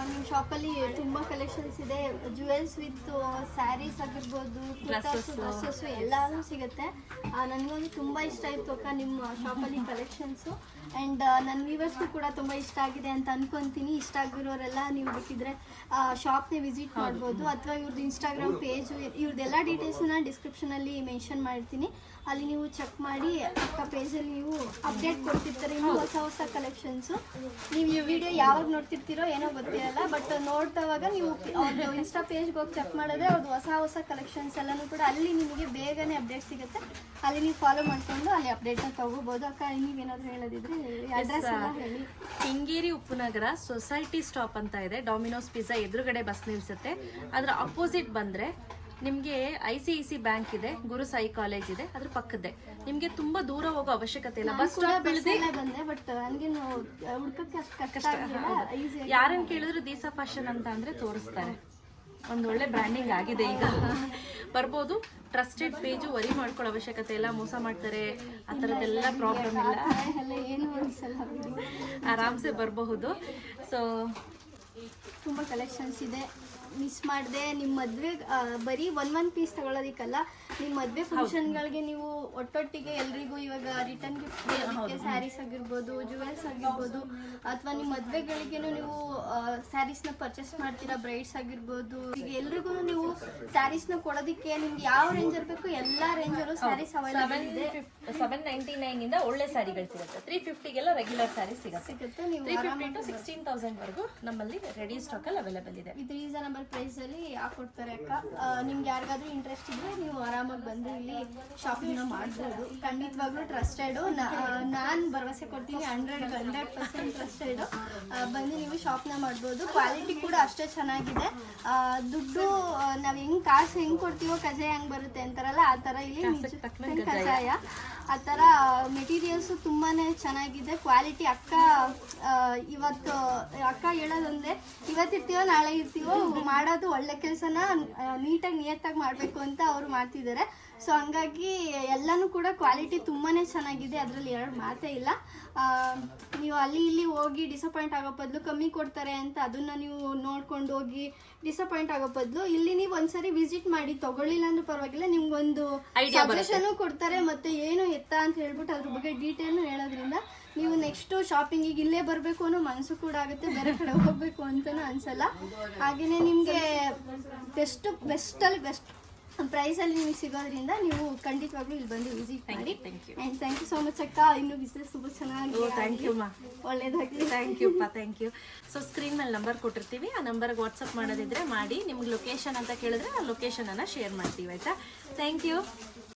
ನಿಮ್ಮ ಶಾಪಲ್ಲಿ ತುಂಬಾ ಕಲೆಕ್ಷನ್ಸ್ ಇದೆ. ಜುವೆಲ್ಸ್ ವಿತ್ ಸ್ಯಾರೀಸ್ ಆಗಿರ್ಬೋದು. ಡ್ರೆಸ್ಸಸ್ ಎಲ್ಲಾನು ಸಿಗುತ್ತೆ. ನನಗೊಂದು ತುಂಬಾ ಇಷ್ಟ ಆಯ್ತು ಅಕ್ಕ ನಿಮ್ಮ ಶಾಪಲ್ಲಿ ಕಲೆಕ್ಷನ್ಸ್ ಅಂಡ್ ನನ್ನ ವ್ಯೂವರ್ಸ್ಗೂ ಕೂಡ ತುಂಬಾ ಇಷ್ಟ ಆಗಿದೆ ಅಂತ ಅನ್ಕೊಂತೀನಿ. ಇಷ್ಟ ಆಗಿರೋರೆಲ್ಲ ನೀವು ಬೇಕಿದ್ರೆ ಶಾಪ್ನೇ ವಿಸಿಟ್ ಮಾಡ್ಬೋದು. ಅಥವಾ ಇವ್ರದ್ದು ಇನ್ಸ್ಟಾಗ್ರಾಮ್ ಪೇಜು ಇವ್ರದ್ದೆಲ್ಲ ಡಿಸ್ಕ್ರಿಪ್ಷನ್ ಅಲ್ಲಿ ಮೆನ್ಷನ್ ಮಾಡ್ತೀನಿ. ಅಲ್ಲಿ ನೀವು ಚೆಕ್ ಮಾಡಿ ಅಕ್ಕ ಪೇಜಲ್ಲಿ ನೀವು ಅಪ್ಡೇಟ್ ಕೊಡ್ತಿರ್ತಾರೆ ಇನ್ನೂ ಹೊಸ ಹೊಸ ಕಲೆಕ್ಷನ್ಸು ನೀವು ಈ ವಿಡಿಯೋ ಯಾವಾಗ ನೋಡ್ತಿರ್ತೀರೋ ಏನೋ ಗೊತ್ತಿರಲ್ಲ ಬಟ್ ನೋಡ್ತಾವಾಗ ನೀವು ಅವ್ರದ್ದು ಇನ್ಸ್ಟಾ ಪೇಜ್ಗೆ ಹೋಗಿ ಚೆಕ್ ಮಾಡಿದ್ರೆ ಅವ್ರದ್ದು ಹೊಸ ಹೊಸ ಕಲೆಕ್ಷನ್ಸ್ ಎಲ್ಲನೂ ಕೂಡ ಅಲ್ಲಿ ನಿಮಗೆ ಬೇಗನೆ ಅಪ್ಡೇಟ್ ಸಿಗುತ್ತೆ. ಅಲ್ಲಿ ನೀವು ಫಾಲೋ ಮಾಡಿಕೊಂಡು ಅಲ್ಲಿ ಅಪ್ಡೇಟ್ನ ತಗೋಬೋದು. ಅಕ್ಕ ನೀವೇನಾದರೂ ಹೇಳೋದಿದ್ರೆ ಅಡ್ರೆಸ್ ಎಲ್ಲ ಹೇಳಿ. ಕೆಂಗೇರಿ ಉಪ್ಪುನಗರ ಸೊಸೈಟಿ ಸ್ಟಾಪ್ ಅಂತ ಇದೆ. ಡಾಮಿನೋಸ್ ಪಿಜ್ಜಾ ಎದುರುಗಡೆ ಬಸ್ ನಿಲ್ಸುತ್ತೆ. ಅದರ ಅಪೋಸಿಟ್ ಬಂದ್ರೆ ನಿಮಗೆ I C I C bank ಇದೆ ಗುರು ಸಾಯಿ ಕಾಲೇಜ್ ಇದೆ ಅದ್ರ ಪಕ್ಕದ್ದೇ. ನಿಮಗೆ ತುಂಬಾ ದೂರ ಹೋಗೋ ಅವಶ್ಯಕತೆ ಇಲ್ಲ. ಬಸ್ ಸ್ಟಾಪ್ ಇಳಿದೆ ಯಾರನ್ನ ಕೇಳಿದ್ರು ದೀಸಾ ಫ್ಯಾಷನ್ ಅಂತ ಅಂದ್ರೆ ತೋರಿಸ್ತಾರೆ. ಒಂದು ಒಳ್ಳೆ ಬ್ರ್ಯಾಂಡಿಂಗ್ ಆಗಿದೆ ಈಗ. ಬರ್ಬೋದು. ಟ್ರಸ್ಟೆಡ್ ಪೇಜು ವರಿ ಮಾಡ್ಕೊಳ್ಳೋ ಅವಶ್ಯಕತೆ ಇಲ್ಲ. ಮೋಸ ಮಾಡ್ತಾರೆ. ಆ ಥರದ್ದೆಲ್ಲ ಪ್ರಾಬ್ಲಮ್ ಇಲ್ಲ. ಆರಾಮ್ಸೆ ಬರಬಹುದು. ಸೊ ತುಂಬ ಕಲೆಕ್ಷನ್ಸ್ ಇದೆ. ಮಿಸ್ ಮಾಡಿದೆ ನಿಮ್ಮ ಮದುವೆ ಬರೀ ಒನ್ ಒನ್ ಪೀಸ್ ತಗೊಳ್ಳೋದಿಕ್ಕಲ್ಲ ನಿಮ್ಮ ಮದುವೆ ಫಂಕ್ಷನ್ಗಳಿಗೆ ನೀವು ಒಟ್ಟೊಟ್ಟಿಗೆ ಎಲ್ರಿಗೂ ಇವಾಗ ರಿಟರ್ನ್ ಗಿಫ್ಟ್ ಸ್ಯಾರೀಸ್ ಆಗಿರ್ಬೋದು ಜುವೆಲ್ಸ್ ಆಗಿರ್ಬೋದು ಅಥವಾ ನಿಮ್ಮ ಮದುವೆಗಳಿಗೇನು ನೀವು ಸ್ಯಾರೀಸ್ನ ಪರ್ಚೇಸ್ ಮಾಡ್ತೀರಾ ಬ್ರೈಡ್ಸ್ ಆಗಿರ್ಬೋದು ಈಗ ಎಲ್ರಿಗೂ ನೀವು ಸ್ಯಾರೀಸ್ನ ಕೊಡೋದಕ್ಕೆ ನಿಮ್ಗೆ ಯಾವ ರೇಂಜ್ ಬೇಕು ಎಲ್ಲ ರೇಂಜಲ್ಲೂ ಸ್ಯಾರೀಸ್ ಅವೈಲೇಬಲ್ ಇದೆ. ಸೆವೆನ್ ನೈಂಟಿ ನೈನ್ ಇಂದ ಒಳ್ಳೆ ಸ್ಯಾರಿಗಳು ಸಿಗುತ್ತೆ. ತ್ರೀ ಫಿಫ್ಟಿಗೆಲ್ಲ ರೆಗ್ಯುಲರ್ ಸ್ಯಾರಿ ಸಿಗುತ್ತೆ. ಸಿಗುತ್ತೆ ನೀವು ಸಿಕ್ಸ್ಟೀನ್ ತೌಸಂಡ್ ವರೆಗೂ ನಮ್ಮಲ್ಲಿ ರೆಡಿ ಸ್ಟಾಕ್ ಅಲ್ಲಿ ಅವೈಲೇಬಲ್ ಇದೆ. ಇದು ರೀಸನಬಲ್ ಪ್ರೈಸ್ ಅಲ್ಲಿ ಹಾಕೊಡ್ತಾರೆ ಅಕ್ಕ. ನಿಮ್ಗೆ ಯಾರಿಗಾದ್ರೂ ಇಂಟ್ರೆಸ್ಟ್ ಇದ್ರೆ ನೀವು ಆರಾಮಾಗಿ ಬಂದು ಇಲ್ಲಿ ಶಾಪಿಂಗ್ ಮಾಡ್ಬೋದು. ಖಂಡಿತವಾಗ್ಲೂ ಟ್ರಸ್ಟೆಡ್ ನಾನು ಭರವಸೆ ಕೊಡ್ತೀನಿ ಹಂಡ್ರೆಡ್ ಹಂಡ್ರೆಡ್ ಪರ್ಸೆಂಟ್ ಟ್ರಸ್ಟೆಡ್ ಬಂದು ನೀವು ಶಾಪ್ನ ಮಾಡ್ಬೋದು. ಕ್ವಾಲಿಟಿ ಕೂಡ ಅಷ್ಟೇ ಚೆನ್ನಾಗಿದೆ. ದುಡ್ಡು ನಾವು ಹೆಂಗ್ ಕಾಸು ಹೆಂಗ್ ಕೊಡ್ತೀವೋ ಕಜಾಯ ಹೆಂಗ್ ಬರುತ್ತೆ ಅಂತಾರಲ್ಲ ಆ ತರ ಇಲ್ಲಿ ಕಜಾಯ ಆ ತರ ಮೆಟೀರಿಯಲ್ಸು ತುಂಬಾನೇ ಚೆನ್ನಾಗಿದೆ. ಕ್ವಾಲಿಟಿ ಅಕ್ಕ ಇವತ್ತು ಅಕ್ಕ ಹೇಳೋದೊಂದೇ ಇವತ್ತಿರ್ತೀವೋ ನಾಳೆ ಇರ್ತೀವೋ ಮಾಡೋದು ಒಳ್ಳೆ ಕೆಲಸನ ನೀಟಾಗಿ ನಿಯತ್ತಾಗಿ ಮಾಡಬೇಕು ಅಂತ ಅವರು ಮಾಡ್ತಿದ್ದಾರೆ. ಸೊ ಹಂಗಾಗಿ ಎಲ್ಲನೂ ಕೂಡ ಕ್ವಾಲಿಟಿ ತುಂಬಾನೇ ಚೆನ್ನಾಗಿದೆ. ಅದರಲ್ಲಿ ಎರಡು ಮಾತೇ ಇಲ್ಲ. ನೀವು ಅಲ್ಲಿ ಇಲ್ಲಿ ಹೋಗಿ ಡಿಸಪಾಯಿಂಟ್ ಆಗೋ ಬದಲು ಕಮ್ಮಿ ಕೊಡ್ತಾರೆ ಅಂತ ಅದನ್ನ ನೀವು ನೋಡ್ಕೊಂಡು ಹೋಗಿ ಡಿಸಪಾಯಿಂಟ್ ಆಗೋ ಬದಲು ಇಲ್ಲಿ ನೀವು ಒಂದ್ಸರಿ ವಿಸಿಟ್ ಮಾಡಿ ತಗೊಳ್ಳಿಲ್ಲ ಅಂದ್ರೆ ಪರವಾಗಿಲ್ಲ ನಿಮ್ಗೊಂದು ಒಂದು ಸಜೆಷನ್ ಕೊಡ್ತಾರೆ ಮತ್ತೆ ಏನು ಎತ್ತ ಅಂತ ಹೇಳ್ಬಿಟ್ಟು ಅದ್ರ ಬಗ್ಗೆ ಡೀಟೇಲ್ ಹೇಳೋದ್ರಿಂದ ನೀವು ನೆಕ್ಸ್ಟ್ ಶಾಪಿಂಗಿಗೆ ಇಲ್ಲೇ ಬರಬೇಕು ಅನ್ನೋ ಮನಸ್ಸು ಕೂಡ ಆಗುತ್ತೆ ಬೇರೆ ಕಡೆ ಹೋಗ್ಬೇಕು ಅಂತನೂ ಅನ್ಸಲ್ಲ. ಹಾಗೇನೆ ನಿಮಗೆ ಬೆಸ್ಟ್ ಬೆಸ್ಟಲ್ಲಿ ಬೆಸ್ಟ್ ಪ್ರೈಸಲ್ಲಿ ನಿಮಗೆ ಸಿಗೋದ್ರಿಂದ ನೀವು ಖಂಡಿತವಾಗ್ಲೂ ಇಲ್ಲಿ ಬಂದು ವಿಸಿಟ್ ಮಾಡಿ. Thank you and thank you so much ಅಕ್ಕ. ಇನ್ನು ಬಿಸ್ನೆಸ್ ತುಂಬ ಚೆನ್ನಾಗಿ ಥ್ಯಾಂಕ್ ಯು ಅಮ್ಮ ಒಳ್ಳೇದಾಗಲಿ. ಥ್ಯಾಂಕ್ ಯು ಪಾ ಥ್ಯಾಂಕ್ ಯು ಸೊ ಸ್ಕ್ರೀನ್ ಮೇಲೆ ನಂಬರ್ ಕೊಟ್ಟಿರ್ತೀವಿ. ಆ ನಂಬರ್ಗೆ ವಾಟ್ಸಪ್ ಮಾಡೋದಿದ್ರೆ ಮಾಡಿ. ನಿಮ್ಗೆ ಲೊಕೇಶನ್ ಅಂತ ಕೇಳಿದ್ರೆ ಆ ಲೊಕೇಶನನ್ನು ಶೇರ್ ಮಾಡ್ತೀವಿ ಆಯಿತಾ? Thank you